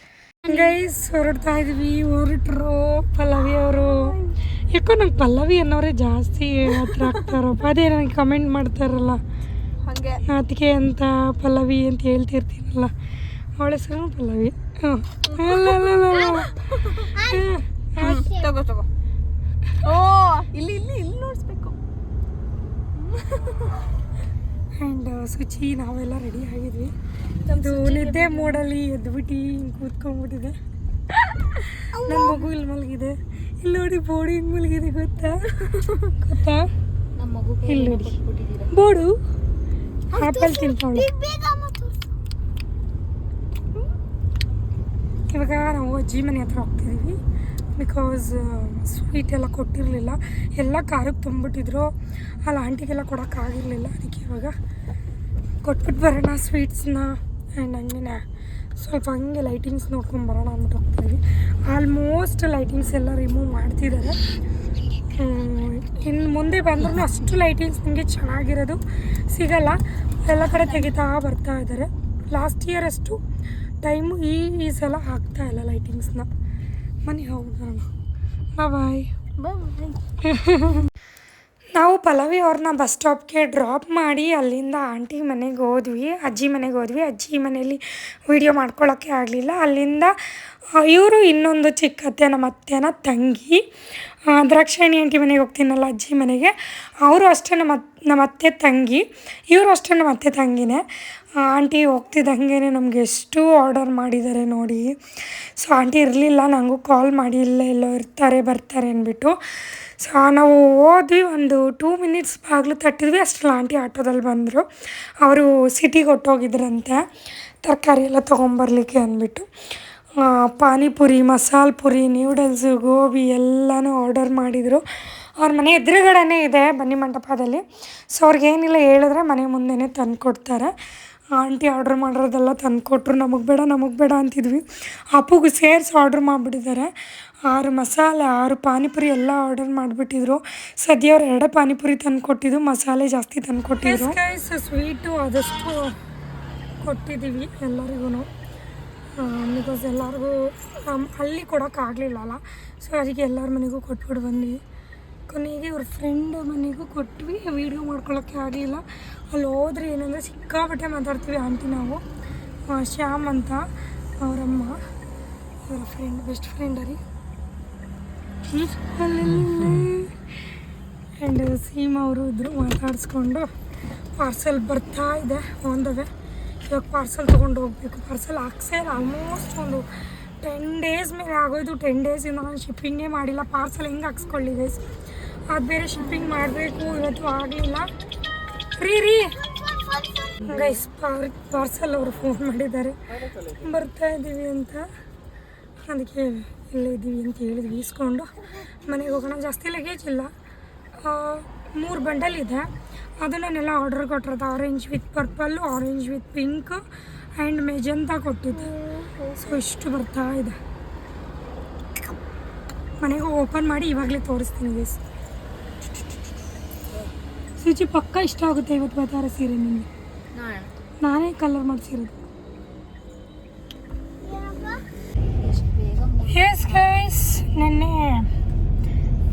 guys ಹೊರಡ್ತಾ ಇದ್ವಿ ಹೊರಟ್ರು ಪಲ್ಲವಿ ಅವರು. ಯಾಕೋ ನಂಗೆ ಪಲ್ಲವಿ ಅನ್ನೋರೇ ಜಾಸ್ತಿ ಹತ್ರ ಆಗ್ತಾರಪ್ಪ ಅದೇ ನನಗೆ ಕಮೆಂಟ್ ಮಾಡ್ತಾರಲ್ಲ. ಹಾಗೆ. ಅದಕ್ಕೆ ಅಂತ ಪಲ್ಲವಿ ಅಂತ ಹೇಳ್ತಿರ್ತೀನಲ್ಲ. ಅವಳ ಹೆಸರು ಪಲ್ಲವಿ. ಹಾಂ. ತಗೋ ತಗೋ. ಓ ಇಲ್ಲಿ ಇಲ್ಲಿ ಇಲ್ಲಿ ನೋಡಿಸ್ಬೇಕು. ಆ್ಯಂಡ್ ಶುಚಿ ನಾವೆಲ್ಲ ರೆಡಿ ಆಗಿದ್ವಿ. ನಮ್ಮದು ನಿದ್ದೆ ಮೂಡಲ್ಲಿ ಎದ್ಬಿಟ್ಟು ಹಿಂಗೆ ಕೂತ್ಕೊಂಡ್ಬಿಟ್ಟಿದೆ. ನನ್ನ ಮಗು ಇಲ್ಲಿ ಮಲಗಿದೆ. ಇಲ್ಲಿ ನೋಡಿ ಬೋಡು ಹಿಂಗೆ ಮಲಗಿದೆ ಗೊತ್ತಾ? ಗೊತ್ತಾ? ಇಲ್ಲಿ ನೋಡಿ. ಬೋಡು ಆ್ಯಪಲ್ ತಿನ್ಕೊಂಡು ಇವಾಗ ನಾವು ಅಜ್ಜಿ ಮನೆ ಹತ್ರ ಹೋಗ್ತಿದ್ದೀವಿ ಬಿಕಾಸ್ ಸ್ವೀಟ್ ಎಲ್ಲ ಕೊಟ್ಟಿರಲಿಲ್ಲ. ಎಲ್ಲ ಖಾರಕ್ಕೆ ತುಂಬಿಟ್ಟಿದ್ರು ಅಲ್ಲಿ ಆಂಟಿಗೆಲ್ಲ ಕೊಡೋಕ್ಕಾಗಿರಲಿಲ್ಲ ಅದಕ್ಕೆ ಇವಾಗ ಕೊಟ್ಬಿಟ್ಟು ಬರೋಣ ಸ್ವೀಟ್ಸ್ನ ಆ್ಯಂಡ್ ಹಂಗೆ ಸ್ವಲ್ಪ ಹಂಗೆ ಲೈಟಿಂಗ್ಸ್ ನೋಡ್ಕೊಂಡು ಬರೋಣ ಅಂದ್ಬಿಟ್ಟು ಹೋಗ್ತೀವಿ ಆಲ್ಮೋಸ್ಟ್ ಲೈಟಿಂಗ್ಸ್ ಎಲ್ಲ ರಿಮೂವ್ ಮಾಡ್ತಿದ್ದಾರೆ. ಇನ್ನು ಮುಂದೆ ಬಂದ್ರೂ ಅಷ್ಟು ಲೈಟಿಂಗ್ಸ್ ನಿಮಗೆ ಚೆನ್ನಾಗಿರೋದು ಸಿಗಲ್ಲ. ಎಲ್ಲ ಕಡೆ ತೆಗಿತಾ ಬರ್ತಾ ಇದ್ದಾರೆ. ಲಾಸ್ಟ್ ಇಯರ್ ಅಷ್ಟು ಟೈಮು ಈ ಈ ಸಲ ಆಗ್ತಾ ಇಲ್ಲ ಲೈಟಿಂಗ್ಸ್ನ ಮನೆ ಹೋಗೋಣ ಬಾಯ್ ನಾವು ಪಲ್ಲವಿ ಅವ್ರನ್ನ ಬಸ್ ಸ್ಟಾಪ್ಗೆ ಡ್ರಾಪ್ ಮಾಡಿ ಅಲ್ಲಿಂದ ಆಂಟಿ ಮನೆಗೆ ಹೋದ್ವಿ ಅಜ್ಜಿ ಮನೆಗೆ ಹೋದ್ವಿ. ಅಜ್ಜಿ ಮನೇಲಿ ವೀಡಿಯೋ ಮಾಡ್ಕೊಳ್ಳೋಕ್ಕೆ ಆಗಲಿಲ್ಲ. ಅಲ್ಲಿಂದ ಇವರು ಇನ್ನೊಂದು ಚಿಕ್ಕತ್ತೆ ನಮ್ಮ ಅತ್ತೆನ ತಂಗಿ ದ್ರಾಕ್ಷಾಯಣಿ ಆಂಟಿ ಮನೆಗೆ ಹೋಗ್ತೀನಲ್ಲ ಅಜ್ಜಿ ಮನೆಗೆ ಅವರು ಅಷ್ಟೇ ನಮ್ಮ ನಮ್ಮ ಅತ್ತೆ ತಂಗಿ ಇವರು ಅಷ್ಟೇ ನಮ್ಮ ಅತ್ತೆ ತಂಗಿನೇ. ಆಂಟಿ ಹೋಗ್ತಿದ್ದಂಗೆ ನಮಗೆ ಎಷ್ಟು ಆರ್ಡರ್ ಮಾಡಿದ್ದಾರೆ ನೋಡಿ. ಸೊ ಆಂಟಿ ಇರಲಿಲ್ಲ ನನಗೂ ಕಾಲ್ ಮಾಡಿ, ಇಲ್ಲ ಎಲ್ಲೋ ಇರ್ತಾರೆ, ಬರ್ತಾರೆ ಅಂದ್ಬಿಟ್ಟು. ಸೊ ನಾವು ಹೋದ್ವಿ ಒಂದು ಟೂ ಮಿನಿಟ್ಸ್ ಬಾಗಿಲು ತಟ್ಟಿದ್ವಿ, ಅಷ್ಟರಲ್ಲಿ ಆಂಟಿ ಆಟೋದಲ್ಲಿ ಬಂದರು. ಅವರು ಸಿಟಿಗೆ ಹೊಟ್ಟೋಗಿದ್ರಂತೆ ತರಕಾರಿ ಎಲ್ಲ ತೊಗೊಂಬರ್ಲಿಕ್ಕೆ ಅಂದ್ಬಿಟ್ಟು. ಪಾನಿಪುರಿ, ಮಸಾಲ ಪುರಿ ನ್ಯೂಡಲ್ಸು ಗೋಬಿ ಎಲ್ಲನೂ ಆರ್ಡರ್ ಮಾಡಿದರು. ಅವ್ರ ಮನೆ ಎದುರುಗಡೆನೇ ಇದೆ ಬನ್ನಿ ಮಂಟಪದಲ್ಲಿ. ಸೊ ಅವ್ರಿಗೇನಿಲ್ಲ ಹೇಳಿದ್ರೆ ಮನೆ ಮುಂದೆನೇ ತಂದು ಕೊಡ್ತಾರೆ ಆಂಟಿ ಆರ್ಡ್ರ್ ಮಾಡಿರೋದೆಲ್ಲ ತಂದು ಕೊಟ್ಟರು ನಮಗೆ ಬೇಡ ನಮಗೆ ಬೇಡ ಅಂತಿದ್ವಿ. ಅಪ್ಪಗೆ ಸೇರಿಸಿ ಆರ್ಡ್ರ್ ಮಾಡಿಬಿಟ್ಟಿದ್ದಾರೆ. ಆರು ಮಸಾಲೆ, ಆರು ಪಾನಿಪುರಿ ಎಲ್ಲ ಆರ್ಡರ್ ಮಾಡಿಬಿಟ್ಟಿದ್ರು. ಸದ್ಯ ಅವ್ರು ಎರಡೇ ಪಾನಿಪುರಿ ತಂದು ಕೊಟ್ಟಿದ್ದು ಮಸಾಲೆ ಜಾಸ್ತಿ ತಂದು ಕೊಟ್ಟಿದ್ರು ಸ್ವೀಟು ಆದಷ್ಟು ಕೊಟ್ಟಿದ್ದೀವಿ ಎಲ್ಲರಿಗೂ ಬಿಕಾಸ್ ಎಲ್ಲರಿಗೂ ಅಲ್ಲಿ ಕೊಡೋಕ್ಕಾಗಲಿಲ್ಲಲ್ಲ ಸೊ ಅದಕ್ಕೆ ಎಲ್ಲರ ಮನೆಗೂ ಕೊಟ್ಬಿಟ್ಟು ಬಂದ್ವಿ. ಕೊನೆಗೆ ಅವ್ರ ಫ್ರೆಂಡ್ ಮನೆಗೂ ಕೊಟ್ವಿ. ವೀಡಿಯೋ ಮಾಡ್ಕೊಳ್ಳೋಕ್ಕೆ ಆಗಲಿಲ್ಲ. ಅಲ್ಲಿ ಹೋದ್ರೆ ಏನಂದರೆ ಸಿಕ್ಕಾಪಟ್ಟೆ ಮಾತಾಡ್ತೀವಿ ಆಂಟಿ ನಾವು. ಶ್ಯಾಮ್ ಅಂತ ಅವರಮ್ಮ, ಅವರ ಫ್ರೆಂಡ್ ಬೆಸ್ಟ್ ಫ್ರೆಂಡ್ ರೀ. ಆ್ಯಂಡ್ ಸೀಮಾ ಅವರು ಇದ್ರು ಮಾತಾಡಿಸ್ಕೊಂಡು ಪಾರ್ಸೆಲ್ ಬರ್ತಾ ಇದೆ ಒಂದವೆ ಇವಾಗ ಪಾರ್ಸೆಲ್ ತೊಗೊಂಡು ಹೋಗಬೇಕು. ಪಾರ್ಸೆಲ್ ಹಾಕ್ಸೇ ಆಲ್ಮೋಸ್ಟ್ ಒಂದು ಟೆನ್ ಡೇಸ್ ಮೇಲೆ ಆಗೋಯ್ತು. ಟೆನ್ ಡೇಸಿಂದ ನಾನು ಶಿಪ್ಪಿಂಗೇ ಮಾಡಿಲ್ಲ. ಪಾರ್ಸೆಲ್ ಹೆಂಗೆ ಹಾಕ್ಸ್ಕೊಳ್ಳಿ ಗೈಸ್ ಅದು ಬೇರೆ ಶಿಪ್ಪಿಂಗ್ ಮಾಡಬೇಕು, ಇವತ್ತು ಆಗಲಿಲ್ಲ. ರೀ ರೀ ಗೈಸ್ ಪಾರ್ ಪಾರ್ಸಲ್ ಅವರು ಫೋನ್ ಮಾಡಿದ್ದಾರೆ. ಬರ್ತಾ ಇದ್ದೀವಿ ಅಂತ. ಅದಕ್ಕೆ ಇಲ್ಲೇ ಇದ್ದೀವಿ ಅಂತ ಹೇಳಿದ್ವಿ ಇಸ್ಕೊಂಡು ಮನೆಗೆ ಹೋಗೋಣ. ಜಾಸ್ತಿ ಲಗೇಜ್ ಇಲ್ಲ. ಮೂರು ಬಂಡಲ್ ಇದೆ. ಅದನ್ನೆಲ್ಲ ಆರ್ಡರ್ ಕೊಟ್ಟಿರೋದು orange with purple orange with pink and magenta ಕೊಟ್ಟಿದ್ದೆ. ಸೊ ಇಷ್ಟು ಬರ್ತಾ ಇದೆ. ಮನೆಗೆ ಓಪನ್ ಮಾಡಿ ಇವಾಗಲೇ ತೋರಿಸ್ತೀನಿ ಗೈಸ್ ಸುಚಿ ಪಕ್ಕ ಇಷ್ಟ ಆಗುತ್ತೆ ಇವತ್ತು ಬತ್ತಾರ ಸೀರೆ ನಿಮಗೆ. ನಾನೇ ಕಲರ್ ಮಾಡಿಸಿರೋದು. ಎಸ್ ಗೈಸ್ ನಿನ್ನೆ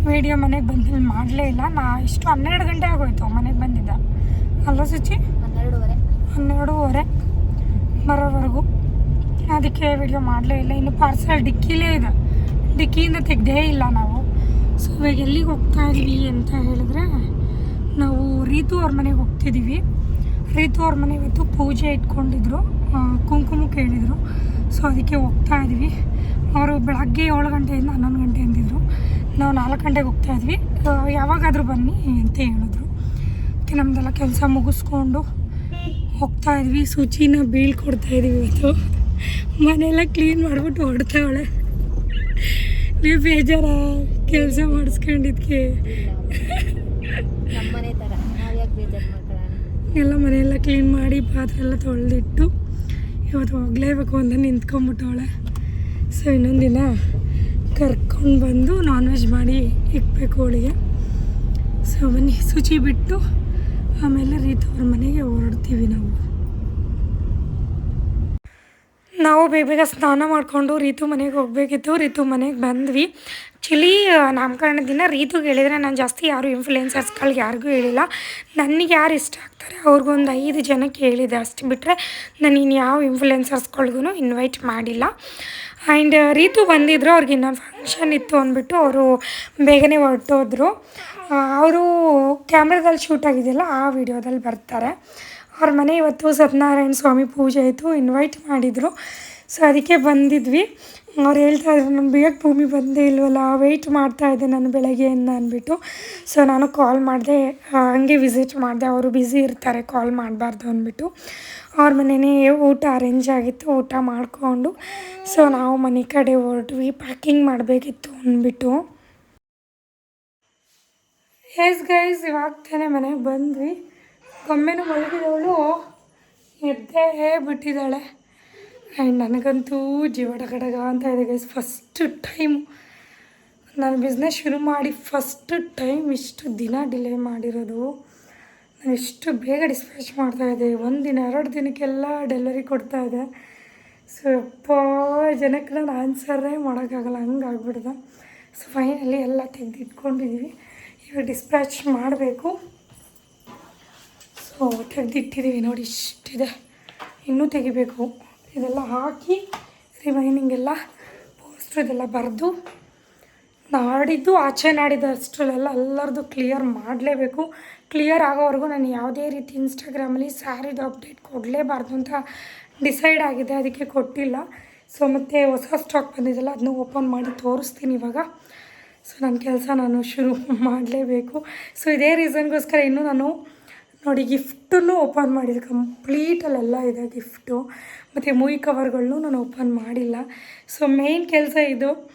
ವಿಡಿಯೋ ಮನೆಗೆ ಬಂದಲ್ಲಿ ಮಾಡಲೇ ಇಲ್ಲ. ನಾ ಇಷ್ಟು ಹನ್ನೆರಡು ಗಂಟೆ ಆಗೋಯ್ತು ಮನೆಗೆ ಬಂದಿದ್ದ. ಅಲ್ಲ ಸುಚಿ? ಹನ್ನೆರಡುವರೆ. ಹನ್ನೆರಡೂವರೆ ಬರೋವರೆಗೂ. ಅದಕ್ಕೆ ವಿಡಿಯೋ ಮಾಡಲೇ ಇಲ್ಲ. ಇನ್ನು ಪಾರ್ಸಲ್ ಡಿಕ್ಕಿಲೇ ಇದೆ. ಡಿಕ್ಕಿಯಿಂದ ತೆಗ್ದೇ ಇಲ್ಲ ನಾವು. ಸೊ ಇವಾಗ ಎಲ್ಲಿಗೆ ಹೋಗ್ತಾ ಇದ್ವಿ ಅಂತ ಹೇಳಿದ್ರೆ ನಾವು ರೀತು ಅವ್ರ ಮನೆಗೆ ಹೋಗ್ತಿದ್ದೀವಿ ರೀತು ಅವ್ರ ಮನೆ ಇವತ್ತು ಪೂಜೆ ಇಟ್ಕೊಂಡಿದ್ರು. ಕುಂಕುಮಕ್ಕೆ ಕುಂಕುಮ ಕೇಳಿದರು. ಸೊ ಅದಕ್ಕೆ ಹೋಗ್ತಾ ಇದ್ವಿ. ಅವರು ಬೆಳಗ್ಗೆ ಏಳು ಗಂಟೆಯಿಂದ ಹನ್ನೊಂದು ಗಂಟೆ ಅಂದಿದ್ರು ನಾವು ನಾಲ್ಕು ಗಂಟೆಗೆ ಹೋಗ್ತಾ ಇದ್ವಿ. ಯಾವಾಗಾದರೂ ಬನ್ನಿ ಅಂತ ಹೇಳಿದ್ರು. ಅದಕ್ಕೆ ನಮ್ದೆಲ್ಲ ಕೆಲಸ ಮುಗಿಸ್ಕೊಂಡು ಹೋಗ್ತಾ ಇದ್ವಿ. ಶುಚಿನ ಬೀಳ್ಕೊಡ್ತಾ ಇದ್ವಿ ಇವತ್ತು. ಮನೆಯೆಲ್ಲ ಕ್ಲೀನ್ ಮಾಡಿಬಿಟ್ಟು ಹೊಡ್ತಾವಳೆ ನೀವು ಬೇಜಾರ? ಕೆಲಸ ಮಾಡಿಸ್ಕೊಂಡಿದ್ಕೆ ನಮ್ಮನೆ ತರ ನಾವ್ ಯಾಕೆ ಬೇಜಾರು ಮಾಡ್ಕೊಳ್ಳೋಣ ಎಲ್ಲ ಮನೆಯೆಲ್ಲ ಕ್ಲೀನ್ ಮಾಡಿ ಪಾತ್ರೆ ಎಲ್ಲ ತೊಳೆದಿಟ್ಟು ಇವತ್ತು ಹೋಗ್ಲೇಬೇಕು ಅಂತ ನಿಂತ್ಕೊಂಬಿಟ್ಟವಳೆ ಸೊ ಇನ್ನೊಂದು ದಿನ ಕರ್ಕೊಂಡು ಬಂದು ನಾನ್ ವೆಜ್ ಮಾಡಿ ಇಕ್ಬೇಕು ಅವಳಿಗೆ ಸೊ ಬನ್ನಿ ಶುಚಿ ಬಿಟ್ಟು ಆಮೇಲೆ ರೀತು ಅವ್ರ ಮನೆಗೆ ಹೊರಡ್ತೀವಿ ನಾವು. ನಾವು ಬೇಗ ಸ್ನಾನ ಮಾಡಿಕೊಂಡು ರೀತು ಮನೆಗೆ ಹೋಗಬೇಕಿತ್ತು. ರೀತು ಮನೆಗೆ ಬಂದ್ವಿ. ಆ್ಯಕ್ಚುಲಿ ನಾಮಕರಣ ದಿನ ರೀತಿಗೆ ಹೇಳಿದರೆ ನಾನು ಜಾಸ್ತಿ ಯಾರು ಇನ್ಫ್ಲೂಯೆನ್ಸರ್ಸ್ಗಳಿಗೆ ಯಾರಿಗೂ ಹೇಳಿಲ್ಲ. ನನಗೆ ಯಾರು ಇಷ್ಟ ಆಗ್ತಾರೆ ಅವ್ರಿಗೊಂದು ಐದು ಜನಕ್ಕೆ ಹೇಳಿದೆ ಅಷ್ಟು ಬಿಟ್ಟರೆ ನಾನು ಇನ್ನು ಯಾವ ಇನ್ಫ್ಲೂಯೆನ್ಸರ್ಸ್ಗಳಿಗೂ ಇನ್ವೈಟ್ ಮಾಡಿಲ್ಲ. ಆ್ಯಂಡ್ ರೀತು ಬಂದಿದ್ದರು ಅವ್ರಿಗೆ ಇನ್ನೊಂದು ಫಂಕ್ಷನ್ ಇತ್ತು ಅಂದ್ಬಿಟ್ಟು ಅವರು ಬೇಗನೆ ಹೊರಟೋದ್ರು. ಅವರು ಕ್ಯಾಮ್ರಾದಲ್ಲಿ ಶೂಟ್ ಆಗಿದೆಯಲ್ಲ ಆ ವಿಡಿಯೋದಲ್ಲಿ ಬರ್ತಾರೆ. ಅವ್ರ ಮನೆ ಇವತ್ತು ಸತ್ಯನಾರಾಯಣ ಸ್ವಾಮಿ ಪೂಜೆ ಆಯಿತು ಇನ್ವೈಟ್ ಮಾಡಿದರು. ಸೊ ಅದಕ್ಕೆ ಬಂದಿದ್ವಿ. ಅವ್ರು ಹೇಳ್ತಾ ಇದ್ರು ನಾನು ಬೇಗ ಭೂಮಿ ಬಂದೇ ಇಲ್ವಲ್ಲ ವೆಯ್ಟ್ ಮಾಡ್ತಾ ಇದ್ದೆ ನಾನು ಬೆಳಗ್ಗೆಯಿಂದ ಅಂದ್ಬಿಟ್ಟು. ಸೊ ನಾನು ಕಾಲ್ ಮಾಡಿದೆ ಹಂಗೆ ವಿಸಿಟ್ ಮಾಡಿದೆ, ಅವರು ಬ್ಯುಸಿ ಇರ್ತಾರೆ ಕಾಲ್ ಮಾಡಬಾರ್ದು ಅಂದ್ಬಿಟ್ಟು. ಅವ್ರ ಮನೆಯೇ ಊಟ ಅರೇಂಜ್ ಆಗಿತ್ತು, ಊಟ ಮಾಡಿಕೊಂಡು. ಸೊ ನಾವು ಮನೆ ಕಡೆ ಹೊರಟ್ವಿ ಪ್ಯಾಕಿಂಗ್ ಮಾಡಬೇಕಿತ್ತು ಅಂದ್ಬಿಟ್ಟು. ಎಸ್ ಗೈಸ್ ಇವಾಗ ತಾನೇ ಮನೆಗೆ ಬಂದ್ವಿ. ಒಮ್ಮೆನೂ ಮಲಗಿದವಳು, ಎದ್ದೇ ಬಿಟ್ಟಿದ್ದಾಳೆ. ಆ್ಯಂಡ್ ನನಗಂತೂ ಜೀವ ಡಗಡಗ ಅಂತ ಇದೆ ಗೈಸ್ ಫಸ್ಟ್ ಟೈಮ್ ನಾನು ಬಿಸ್ನೆಸ್ ಶುರು ಮಾಡಿ ಫಸ್ಟ್ ಟೈಮ್ ಇಷ್ಟು ದಿನ ಡಿಲೇ ಮಾಡಿರೋದು. ನಾನು ಇಷ್ಟು ಬೇಗ ಡಿಸ್ಪ್ಯಾಚ್ ಮಾಡ್ತಾಯಿದ್ದೆ ಒಂದು ದಿನ, ಎರಡು ದಿನಕ್ಕೆಲ್ಲ ಡೆಲಿವರಿ ಕೊಡ್ತಾಯಿದ್ದೆ ಸೊ ಯಪ್ಪ, ಜನಕ್ಕೆ ನಾನು ಆನ್ಸರೇ ಮಾಡೋಕ್ಕಾಗಲ್ಲ. ಹಂಗೆ ಆಗ್ಬಿಡ್ದೆ. ಸೊ ಫೈನಲಿ ಎಲ್ಲ ತೆಗೆದಿಟ್ಕೊಂಡಿದ್ದೀವಿ ಇವಾಗ ಡಿಸ್ಪ್ಯಾಚ್ ಮಾಡಬೇಕು. ಸೊ ತೆಗೆದಿಟ್ಟಿದ್ದೀವಿ ನೋಡಿ, ಇಷ್ಟಿದೆ. ಇನ್ನೂ ತೆಗಿಬೇಕು. ಇದೆಲ್ಲ ಹಾಕಿ ರಿಮೈನಿಂಗ್ ಎಲ್ಲ ಪೋಸ್ಟ್ರ್ ಇದೆಲ್ಲ ಬರೆದು ನಾಡಿದ್ದು, ಆಚೆ ನಾಡಿದ್ದು ಅಷ್ಟರಲ್ಲೆಲ್ಲ ಎಲ್ಲರದು ಕ್ಲಿಯರ್ ಮಾಡಲೇಬೇಕು. ಕ್ಲಿಯರ್ ಆಗೋವರೆಗೂ ನಾನು ಯಾವುದೇ ರೀತಿ ಇನ್ಸ್ಟಾಗ್ರಾಮಲ್ಲಿ ಸ್ಯಾರಿದು ಅಪ್ಡೇಟ್ ಕೊಡಲೇಬಾರ್ದು ಅಂತ ಡಿಸೈಡ್ ಆಗಿದೆ. ಅದಕ್ಕೆ ಕೊಟ್ಟಿಲ್ಲ. ಸೊ ಮತ್ತು ಹೊಸ ಸ್ಟಾಕ್ ಬಂದಿದ್ದೆಲ್ಲ ಅದನ್ನ ಓಪನ್ ಮಾಡಿ ತೋರಿಸ್ತೀನಿ ಇವಾಗ. ಸೊ ನನ್ನ ಕೆಲಸ ನಾನು ಶುರು (laughs) ಮಾಡಲೇಬೇಕು. ಸೊ ಇದೇ ರೀಸನ್ಗೋಸ್ಕರ ಇನ್ನೂ ನಾನು ನೋಡಿ ಗಿಫ್ಟನ್ನು ಓಪನ್ ಮಾಡಿದೆ ಕಂಪ್ಲೀಟಲ್ಲೆಲ್ಲ ಇದೆ ಗಿಫ್ಟು ಮತ್ತು ಮೂವಿ ಕವರ್ಗಳನ್ನೂ ನಾನು ಓಪನ್ ಮಾಡಿಲ್ಲ. ಸೊ ಮೇಯ್ನ್ ಕೆಲಸ ಇದು.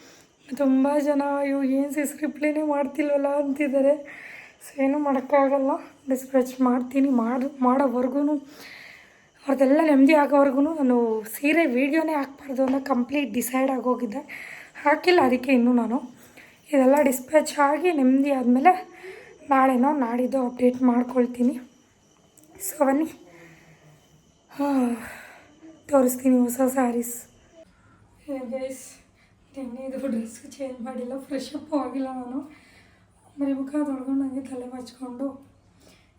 ತುಂಬ ಜನ, ಅಯ್ಯೋ, ಏನು ಸಿಸ್ ರಿಪ್ಲೈನೇ ಮಾಡ್ತಿಲ್ವಲ್ಲ? ಅಂತಿದ್ದಾರೆ. ಸೊ ಏನೂ ಮಾಡೋಕ್ಕಾಗಲ್ಲ. ಡಿಸ್ಪ್ಯಾಚ್ ಮಾಡ್ತೀನಿ. ಮಾಡಿ ಮಾಡೋವರೆಗೂ ಅವ್ರದ್ದೆಲ್ಲ ನೆಮ್ಮದಿ ಆಗೋವರೆಗೂ ನಾನು ಸೀರೆ ವೀಡಿಯೋನೇ ಹಾಕ್ಬಾರ್ದು ಅನ್ನೋ ಕಂಪ್ಲೀಟ್ ಡಿಸೈಡ್ ಆಗೋಗಿದ್ದೆ ಹಾಕಿಲ್ಲ ಅದಕ್ಕೆ ಇನ್ನೂ ನಾನು. ಇದೆಲ್ಲ ಡಿಸ್ಪ್ಯಾಚ್ ಆಗಿ ನೆಮ್ಮದಿ ಆದಮೇಲೆ ನಾಳೆನೋ ನಾಡಿದ್ದು ಅಪ್ಡೇಟ್ ಮಾಡ್ಕೊಳ್ತೀನಿ. ಸೊ ಬನ್ನಿ. ಹಾಂ. ತೋರಿಸ್ತೀನಿ ಹೊಸ ಸ್ಯಾರೀಸ್ ಗೈಸ್ ನಿನ್ನೆ ಇದು ಡ್ರೆಸ್ ಚೇಂಜ್ ಮಾಡಿಲ್ಲ ಫ್ರೆಶ್ ಅಪ್ ಆಗಿಲ್ಲ ನಾನು ಮರಿ ಮುಖ ತೊಳ್ಕೊಂಡು ನನಗೆ ತಲೆ ಬಚ್ಕೊಂಡು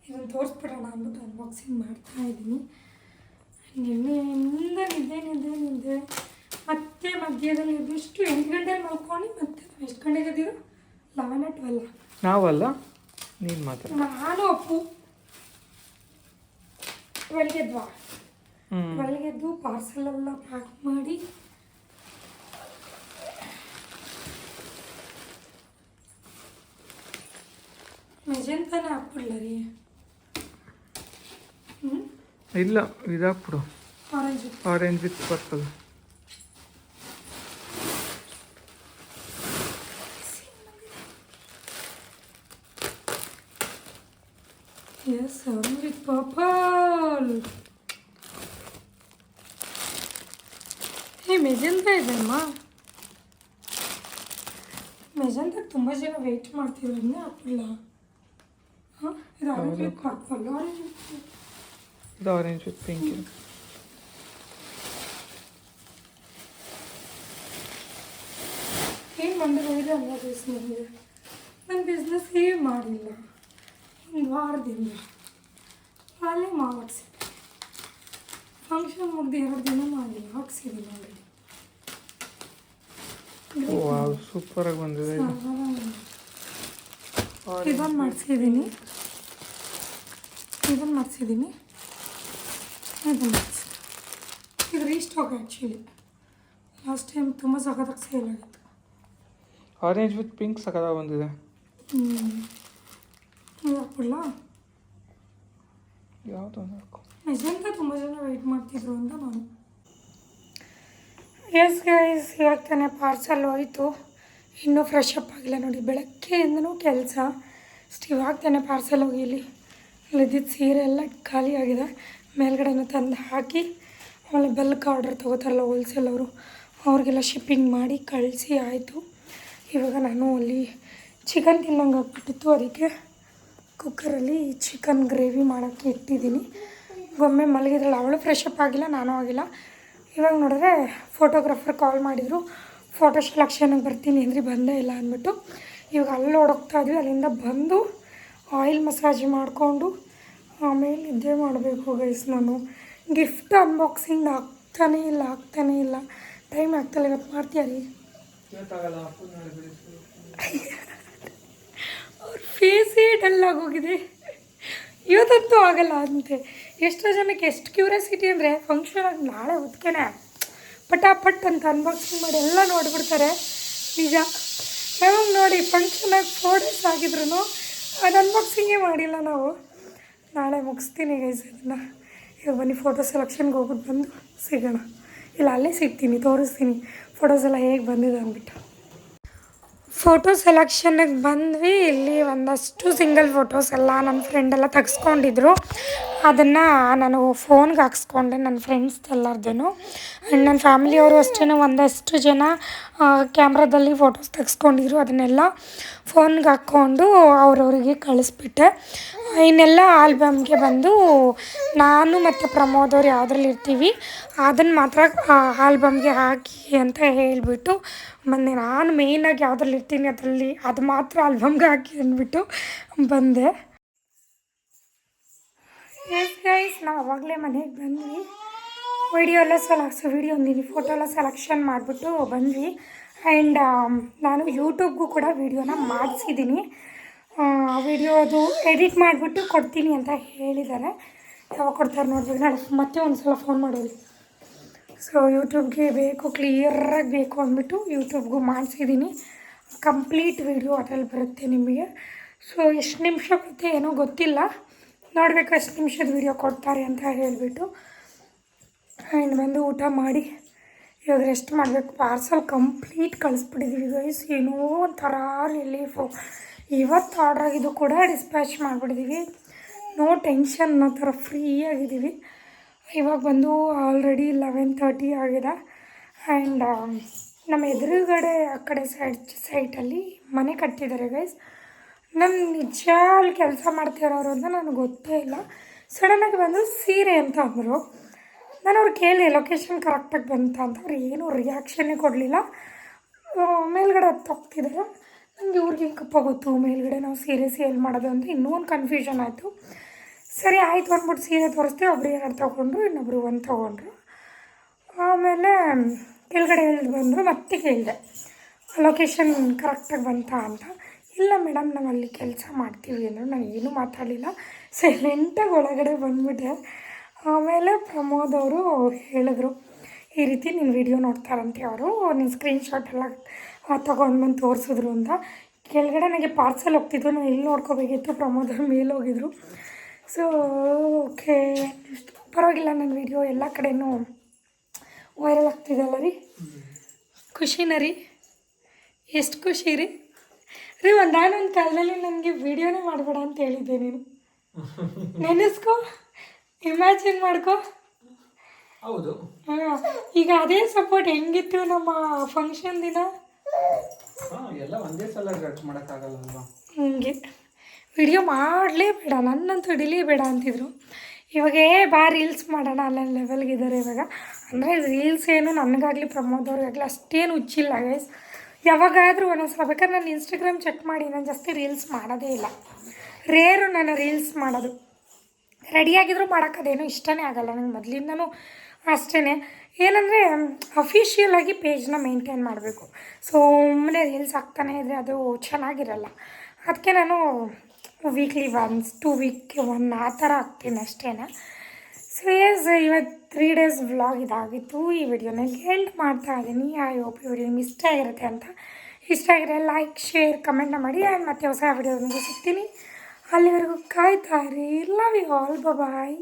ಇದನ್ನು ತೋರಿಸ್ಬಿಡೋಣ ಅಂದ್ಬಿಟ್ಟು ಅನ್ಬಾಕ್ಸಿಂಗ್ ಮಾಡ್ತಾ ಇದ್ದೀನಿ ನಿನ್ನೆಯಿಂದ ನಿದ್ದೆ ನಿದ್ದೆ ನಿದ್ದೆ ಮತ್ತೆ ಮಧ್ಯದಲ್ಲಿ ಎದ್ದಿಷ್ಟು ಎಂಟು ಗಂಟೆಗೆ ಮಲ್ಕೊಂಡು ಮತ್ತೆ ನಾವು ಎಷ್ಟು ಗಂಟೆಗೆ ಎದ್ದಿದ್ದು ಲೆವೆನ್ ಟ್ವೆಲ್ ನಾವಲ್ಲ ನೀನು ಮಾತ್ರ ನಾನು ಅಪ್ಪು ಟ್ವೆಲ್ ಹ್ಞೂ ಬೆಳಗ್ಗೆದ್ದು ಪಾರ್ಸೆಲ್ ಎಲ್ಲ ಪ್ಯಾಕ್ ಮಾಡಿ. ಮೆಜೆಂತಾನೆ ಹಾಕ್ಬಿಡ್ಲ ರೀ? ಇಲ್ಲ ಇದಾಕ್ಬಿಡು. Orange orange with purple yes I'm with purple ಏ ಮೆಜೆಂತ ಇದೆ ಅಮ್ಮ ಮೆಜೆಂತಾಗ ತುಂಬ ಜನ ವೆಯ್ಟ್ ಮಾಡ್ತಿದ್ರು ಅದನ್ನೇ ಹಾಕ್ಬಿಡ್ಲ ಹಾಂ ಇದು orange with purple orange with ಇದು ಆರೆಂಜ್ ವಿತ್ ಪಿಂಕ್ ಏನು ಮಂಡಳಿದೆ ಅಲ್ಲ ಬಿಸ್ನೆಸ್ಗೆ ನಾನು ಬಿಸ್ನೆಸ್ಸೇ ಮಾಡಿಲ್ಲ ಒಂದು ವಾರದಿಂದ ಅಲ್ಲೇ ಮಾಡಿಸಿದ್ದೆ ಫಂಕ್ಷನ್ ಮುಗ್ದು ಎರಡು ದಿನ ಮಾಡಿಲ್ಲ ಹಾಕ್ಸಿದ್ದೀನಿ ಆಲ್ರೆಡಿ ವಾವ್ ಸೂಪರಾಗಿ ಬಂದಿದೆ ಇದು. ಮಾಡ್ಸಿದ್ದೀನಿ ಮಾಡಿಸಿದ್ದೀನಿ ಮಾಡ್ಸಿದ್ದೀನಿ. ಇದನ್ನು ಮಾಡಿಸಿದ್ದೀನಿ ಇದು ರೀಸ್ಟಾಕ್ ಆ್ಯಕ್ಚುಲಿ ಲಾಸ್ಟ್ ಟೈಮ್ ತುಂಬ ಸಖತ್ತಾಗಿ ಸೇಲ್ ಆಗಿತ್ತು. ಆರೆಂಜ್ ವಿತ್ ಪಿಂಕ್ ಸಕದಾಗ ಬಂದಿದೆ. ಹ್ಞೂ ಹಾಕ್ಬಿಡ್ಲಾ? ಯಾವುದೊಂದು ಹಾಕು. ನಿಜಂತ ತುಂಬ ಜನ ವೆಯ್ಟ್ ಮಾಡ್ತಿದ್ರು ಅಂತ ನಾನು. ಎಸ್ ಗೈಸ್ ಇವಾಗ ತಾನೇ ಪಾರ್ಸಲ್ ಹೋಯಿತು. ಇನ್ನೂ ಫ್ರೆಶ್ ಅಪ್ ಆಗಿಲ್ಲ ನೋಡಿ, ಬೆಳಗ್ಗೆಯಿಂದನೂ ಕೆಲಸ. ಅಷ್ಟು ಇವಾಗ ತಾನೇ ಪಾರ್ಸಲ್ ಹೋಗಿ ಇಲ್ಲಿ ಇಲ್ಲಿದ್ದಿದ್ದು ಸೀರೆ ಎಲ್ಲ ಖಾಲಿಯಾಗಿದೆ ಮೇಲ್ಗಡೆನೂ ತಂದು ಹಾಕಿ, ಆಮೇಲೆ ಬಲ್ಕ್ ಆರ್ಡರ್ ತೊಗೋತಾರಲ್ಲ ಹೋಲ್ಸೇಲ್ ಅವರು, ಅವ್ರಿಗೆಲ್ಲ ಶಿಪ್ಪಿಂಗ್ ಮಾಡಿ ಕಳಿಸಿ ಆಯಿತು. ಇವಾಗ ನಾನು ಅಲ್ಲಿ ಚಿಕನ್ ತಿನ್ನಂಗೆ ಆಗ್ಬಿಟ್ಟಿತ್ತು. ಅದಕ್ಕೆ ಕುಕ್ಕರಲ್ಲಿ ಚಿಕನ್ ಗ್ರೇವಿ ಮಾಡೋಕ್ಕೆ ಇಟ್ಟಿದ್ದೀನಿ. ಒಮ್ಮೆ ಮಲಗಿದ್ರಲ್ಲ, ಅವಳು ಫ್ರೆಶ್ ಅಪ್ ಆಗಿಲ್ಲ, ನಾನು ಆಗಿಲ್ಲ. ಇವಾಗ ನೋಡಿದ್ರೆ ಫೋಟೋಗ್ರಾಫರ್ ಕಾಲ್ ಮಾಡಿದರು. ಫೋಟೋ ಸೆಲೆಕ್ಷನ್ಗೆ ಬರ್ತೀನಿ ಅಂದರೆ ಬಂದೇ ಇಲ್ಲ ಅಂದ್ಬಿಟ್ಟು. ಇವಾಗ ಅಲ್ಲಿ ಓಡೋಗ್ತಾ ಇದ್ವಿ ಅಲ್ಲಿಂದ ಬಂದು ಆಯಿಲ್ ಮಸಾಜ್ ಮಾಡಿಕೊಂಡು ಆಮೇಲೆ ನಿದ್ದೆ ಮಾಡಬೇಕು ಗೈಸ್ ನಾನು. ಗಿಫ್ಟ್ ಅನ್ಬಾಕ್ಸಿಂಗ್ ಆಗ್ತಾನೇ ಇಲ್ಲ ಆಗ್ತಾನೇ ಇಲ್ಲ. ಟೈಮ್ ಆಗ್ತಾಯಿಲ್ಲ ಇವತ್ತು ಮಾಡ್ತೀಯ ರೀ? (laughs) ಅವ್ರ ಫೇಸೇ ಡಲ್ ಆಗೋಗಿದೆ ಇವತ್ತಂತೂ ಆಗಲ್ಲ ಅಂತೆ. ಎಷ್ಟೋ ಜನಕ್ಕೆ ಎಷ್ಟು ಕ್ಯೂರಿಯಾಸಿಟಿ ಅಂದರೆ ಫಂಕ್ಷನಾಗಿ ನಾಳೆ ಹೊತ್ಕೆನೆ ಪಟಾಪಟ್ ಅಂತ ಅನ್ಬಾಕ್ಸಿಂಗ್ ಮಾಡಿ ಎಲ್ಲ ನೋಡ್ಬಿಡ್ತಾರೆ. ನಿಜ. ಯಾವಾಗ ನೋಡಿ ಫಂಕ್ಷನಾಗಿ ಫೋರ್ ಡೇಸ್ ಆಗಿದ್ರು ಅದು ಅನ್ಬಾಕ್ಸಿಂಗೇ ಮಾಡಿಲ್ಲ ನಾವು. ನಾಳೆ ಮುಗಿಸ್ತೀನಿ ಗೈಸ್ ಅದನ್ನು. ಇವಾಗ ಬನ್ನಿ ಫೋಟೋ ಸೆಲೆಕ್ಷನ್ಗೆ ಹೋಗ್ಬಿಟ್ಟು ಬಂದು ಸಿಗೋಣ. ಇಲ್ಲ ಅಲ್ಲೇ ಸಿಗ್ತೀನಿ, ತೋರಿಸ್ತೀನಿ. ಫೋಟೋಸ್ ಎಲ್ಲ ಹೇಗೆ ಬಂದಿದೆ ಅಂದ್ಬಿಟ್ಟು. ಫೋಟೋ ಸೆಲೆಕ್ಷನ್ಗೆ ಬಂದ್ವಿ. ಇಲ್ಲಿ ಒಂದಷ್ಟು ಸಿಂಗಲ್ ಫೋಟೋಸ್ ಎಲ್ಲ ನನ್ನ ಫ್ರೆಂಡೆಲ್ಲ ತೆಗ್ಸ್ಕೊಂಡಿದ್ರು. ಅದನ್ನು ನಾನು ಫೋನ್ಗೆ ಹಾಕ್ಸ್ಕೊಂಡೆ ನನ್ನ ಫ್ರೆಂಡ್ಸ್ ಎಲ್ಲರದ್ದೂ ನನ್ನ ಫ್ಯಾಮಿಲಿಯವರು ಅಷ್ಟೇ ಒಂದಷ್ಟು ಜನ ಕ್ಯಾಮ್ರಾದಲ್ಲಿ ಫೋಟೋಸ್ ತೆಗೆಸ್ಕೊಂಡಿದ್ರು ಅದನ್ನೆಲ್ಲ ಫೋನ್ಗೆ ಹಾಕ್ಕೊಂಡು ಅವ್ರವ್ರಿಗೆ ಕಳಿಸ್ಬಿಟ್ಟೆ. ಇನ್ನೆಲ್ಲ ಆಲ್ಬಮ್ಗೆ ಬಂದು ನಾನು ಮತ್ತು ಪ್ರಮೋದ್ ಅವ್ರು ಯಾವುದ್ರಲ್ಲಿ ಇರ್ತೀವಿ ಅದನ್ನು ಮಾತ್ರ ಆಲ್ಬಮ್ಗೆ ಹಾಕಿ ಅಂತ ಹೇಳಿಬಿಟ್ಟು ಬಂದೆ. ನಾನು ಮೇಯ್ನಾಗಿ ಯಾವುದ್ರಲ್ಲಿ ಇರ್ತೀನಿ ಅದರಲ್ಲಿ, ಅದು ಮಾತ್ರ ಆಲ್ಬಮ್ಗೆ ಹಾಕಿ ಅಂದ್ಬಿಟ್ಟು ಬಂದೆ. ಎಸ್ ಗೈಸ್ ನಾವು ಅವಾಗಲೇ ಮನೆಗೆ ಬಂದ್ವಿ. ವಿಡಿಯೋ ಎಲ್ಲ ಸೆಲೆಕ್ಸ್ ವಿಡಿಯೋ ಒಂದಿನಿ ಫೋಟೋ ಎಲ್ಲ ಸೆಲೆಕ್ಷನ್ ಮಾಡಿಬಿಟ್ಟು ಬಂದ್ವಿ. ಆ್ಯಂಡ್ ನಾನು ಯೂಟ್ಯೂಬ್ಗೂ ಕೂಡ ವೀಡಿಯೋನ ಮಾಡಿಸಿದ್ದೀನಿ ವಿಡಿಯೋ ಅದು ಎಡಿಟ್ ಮಾಡಿಬಿಟ್ಟು ಕೊಡ್ತೀನಿ ಅಂತ ಹೇಳಿದ್ದಾರೆ ಯಾವಾಗ ಕೊಡ್ತಾರೆ ನೋಡ್ಬೇಕು. ನಾಳೆ ಮತ್ತೆ ಒಂದು ಸಲ ಫೋನ್ ಮಾಡೋದು. ಸೊ ಯೂಟ್ಯೂಬ್ಗೆ ಬೇಕು ಕ್ಲಿಯರಾಗಿ ಬೇಕು ಅಂದ್ಬಿಟ್ಟು ಯೂಟ್ಯೂಬ್ಗೂ ಮಾಡಿಸಿದ್ದೀನಿ ಕಂಪ್ಲೀಟ್ ವಿಡಿಯೋ ಅದ್ರಲ್ಲಿ ಬರುತ್ತೆ ನಿಮಗೆ. ಸೊ ಎಷ್ಟು ನಿಮಿಷ ಬರುತ್ತೆ ಏನೋ ಗೊತ್ತಿಲ್ಲ. ನೋಡಬೇಕು, ಅಷ್ಟು ನಿಮಿಷದ ವೀಡಿಯೋ ಕೊಡ್ತಾರೆ ಅಂತ ಹೇಳಿಬಿಟ್ಟು. ಆ್ಯಂಡ್ ಬಂದು ಊಟ ಮಾಡಿ. ಇವಾಗ ರೆಸ್ಟ್ ಮಾಡಬೇಕು. ಪಾರ್ಸಲ್ ಕಂಪ್ಲೀಟ್ ಕಳಿಸ್ಬಿಟ್ಟಿದ್ದೀವಿ ಗೈಸ್ ಏನೋ ಒಂಥರ ರಿಲೀಫು ಇವತ್ತು ಆರ್ಡ್ರ್ ಆಗಿದ್ದು ಕೂಡ ಡಿಸ್ಪ್ಯಾಚ್ ಮಾಡಿಬಿಟ್ಟಿದ್ದೀವಿ ನೋ ಟೆನ್ಷನ್ ಅನ್ನೋ ಥರ ಫ್ರೀ ಆಗಿದ್ದೀವಿ ಇವಾಗ ಬಂದು ಆಲ್ರೆಡಿ ಲೆವೆನ್ ತರ್ಟಿ ಆಗಿದೆ. ಆ್ಯಂಡ್ ನಮ್ಮ ಎದುರುಗಡೆ ಆ ಕಡೆ ಸೈಡ್ ಸೈಟಲ್ಲಿ ಮನೆ ಕಟ್ಟಿದ್ದಾರೆ ಗೈಸ್ ನಾನು ನಿಜ ಕೆಲಸ ಮಾಡ್ತಿರೋರು ಅಂತ ನನಗೆ ಗೊತ್ತೇ ಇಲ್ಲ. ಸಡನ್ನಾಗಿ ಬಂದು ಸೀರೆ ಅಂತ ಅಂದರು. ನಾನು ಅವ್ರು ಕೇಳಿ ಲೊಕೇಶನ್ ಕರೆಕ್ಟಾಗಿ ಬಂತ? ಅಂತ ಅವ್ರು ಏನೂ ರಿಯಾಕ್ಷನ್ನೇ ಕೊಡಲಿಲ್ಲ. ಮೇಲ್ಗಡೆ ಹತ್ತು ಹೋಗ್ತಿದ್ದಾರೆ ನನಗೆ ಇವ್ರಿಗೆ ಕಪ್ಪ ಗೊತ್ತು? ಮೇಲ್ಗಡೆ ನಾವು ಸೀರೆ ಸೇಲ್ ಮಾಡೋದು ಅಂತ ಇನ್ನೂ ಒಂದು ಕನ್ಫ್ಯೂಷನ್ ಆಯಿತು. ಸರಿ, ಆಯಿತು ಅಂದ್ಬಿಟ್ಟು ಸೀರೆ ತೋರಿಸ್ದೆ, ಒಬ್ರು ಎರಡು ತೊಗೊಂಡ್ರು, ಇನ್ನೊಬ್ರು ಒಂದು ತೊಗೊಂಡ್ರು. ಆಮೇಲೆ ಕೆಳಗಡೆ ಇಳಿದು ಬಂದರು, ಮತ್ತೆ ಕೇಳಿದೆ ಲೊಕೇಶನ್ ಕರೆಕ್ಟಾಗಿ ಬಂತಾ? ಅಂತ. ಇಲ್ಲ ಮೇಡಮ್ ನಾವು ಅಲ್ಲಿ ಕೆಲಸ ಮಾಡ್ತೀವಿ ಅಂದರು ನಾನು ಏನೂ ಮಾತಾಡಲಿಲ್ಲ. ಸೈಲೆಂಟಾಗಿ ಒಳಗಡೆ ಬಂದುಬಿಟ್ಟೆ. ಆಮೇಲೆ ಪ್ರಮೋದ್ ಅವರು ಹೇಳಿದ್ರು ಈ ರೀತಿ ನೀನು ವಿಡಿಯೋ ನೋಡ್ತಾರಂತೆ ಅವರು ನೀನು ಸ್ಕ್ರೀನ್ಶಾಟ್ ಎಲ್ಲ ತೊಗೊಂಡು ಬಂದು ತೋರಿಸಿದ್ರು ಅಂತ. ಕೆಳಗಡೆ ನನಗೆ ಪಾರ್ಸಲ್ ಹೋಗ್ತಿದ್ದು ನಾನು ಎಲ್ಲಿ ನೋಡ್ಕೋಬೇಕಿತ್ತು ಪ್ರಮೋದ್ ಅವ್ರ ಮೇಲೆ ಹೋಗಿದ್ರು. ಸೊ ಓಕೆ ಪರವಾಗಿಲ್ಲ ನನ್ನ ವಿಡಿಯೋ ಎಲ್ಲ ಕಡೆನೂ ವೈರಲ್ ಆಗ್ತಿದೆಯಲ್ಲ ರೀ. ಖುಷಿನ ರೀ? ಎಷ್ಟು ಖುಷಿ ರೀ? ರೀ ಒಂದಾನೊಂದು ಕಾಲದಲ್ಲಿ ನನಗೆ ವಿಡಿಯೋನೇ ಮಾಡಬೇಡ ಅಂತ ಹೇಳಿದ್ದೆ ನೀನು. ನೆನೆಸ್ಕೋ ಇಮ್ಯಾಜಿನ್ ಮಾಡ್ಕೋ. ಹೌದು. ಈಗ ಅದೇ ಸಪೋರ್ಟ್ ಹೆಂಗಿತ್ತು ನಮ್ಮ ಫಂಕ್ಷನ್ ದಿನ? ಎಲ್ಲ ಒಂದೇ ಸಲ ಖರ್ಚು ಮಾಡೋಕ್ಕಾಗಲ್ಲ ಹಂಗೆ. ವಿಡಿಯೋ ಮಾಡಲೇಬೇಡ ನನ್ನಂತೂ ಹಿಡಿಲೇಬೇಡ ಅಂತಿದ್ರು. ಇವಾಗ ಏ ಬಾ ರೀಲ್ಸ್ ಮಾಡೋಣ ಅಲ್ಲ ಲೆವೆಲ್ಗಿದ್ದಾರೆ ಇವಾಗ. ಅಂದರೆ ರೀಲ್ಸ್ ಏನು ನನಗಾಗಲಿ ಪ್ರಮೋದ್ ಅವ್ರಿಗಾಗಲಿ ಅಷ್ಟೇನು ಹುಚ್ಚಿಲ್ಲ ಗೈಸ್ ಯಾವಾಗಾದರೂ ಒಂದೊಂದ್ಸಲ ಬೇಕಾದ್ರೆ ನಾನು ಇನ್ಸ್ಟಾಗ್ರಾಮ್ ಚೆಕ್ ಮಾಡಿ, ನಾನು ಜಾಸ್ತಿ ರೀಲ್ಸ್ ಮಾಡೋದೇ ಇಲ್ಲ. ರೇರು ನಾನು ರೀಲ್ಸ್ ಮಾಡೋದು. ರೆಡಿಯಾಗಿದ್ದರೂ ಮಾಡೋಕ್ಕದೇನು ಇಷ್ಟನೇ ಆಗಲ್ಲ. ನನಗೆ ಮೊದಲಿಂದನೂ ಅಷ್ಟೇ ಏನಂದರೆ ಅಫಿಷಿಯಲಾಗಿ ಪೇಜ್ನ ಮೇಂಟೈನ್ ಮಾಡಬೇಕು. ಸೊ ರೀಲ್ಸ್ ಆಗ್ತಾನೆ ಇದ್ದರೆ ಅದು ಚೆನ್ನಾಗಿರಲ್ಲ. ಅದಕ್ಕೆ ನಾನು ವೀಕ್ಲಿ ಒನ್ಸ್ ಟೂ ವೀಕ್ಗೆ ಒನ್ ಆ ಥರ ಹಾಕ್ತೀನಿ ಅಷ್ಟೇ ಸೊ ಎಸ್ ಇವತ್ತು ತ್ರೀ ಡೇಸ್ ವ್ಲಾಗ್ ಇದಾಗಿತ್ತು. ಈ ವಿಡಿಯೋನಲ್ಲಿ ಹೆಲ್ಪ್ ಮಾಡ್ತಾ ಇದ್ದೀನಿ ಐ ಹೋಪ್ ಈ ವಿಡಿಯೋ ನಿಮ್ಗೆ ಇಷ್ಟ ಆಗಿರುತ್ತೆ ಅಂತ. ಇಷ್ಟ ಆಗಿದೆ ಲೈಕ್ ಶೇರ್ ಕಮೆಂಟ್ ಮಾಡಿ. ಆ್ಯಂಡ್ ಮತ್ತೆ ಹೊಸ ವಿಡಿಯೋ ವಿಡಿಯೋದೊಂದಿಗೆ ಸಿಗ್ತೀನಿ. ಅಲ್ಲಿವರೆಗೂ ಕಾಯ್ತಾ ಇರಿ. Love you all bye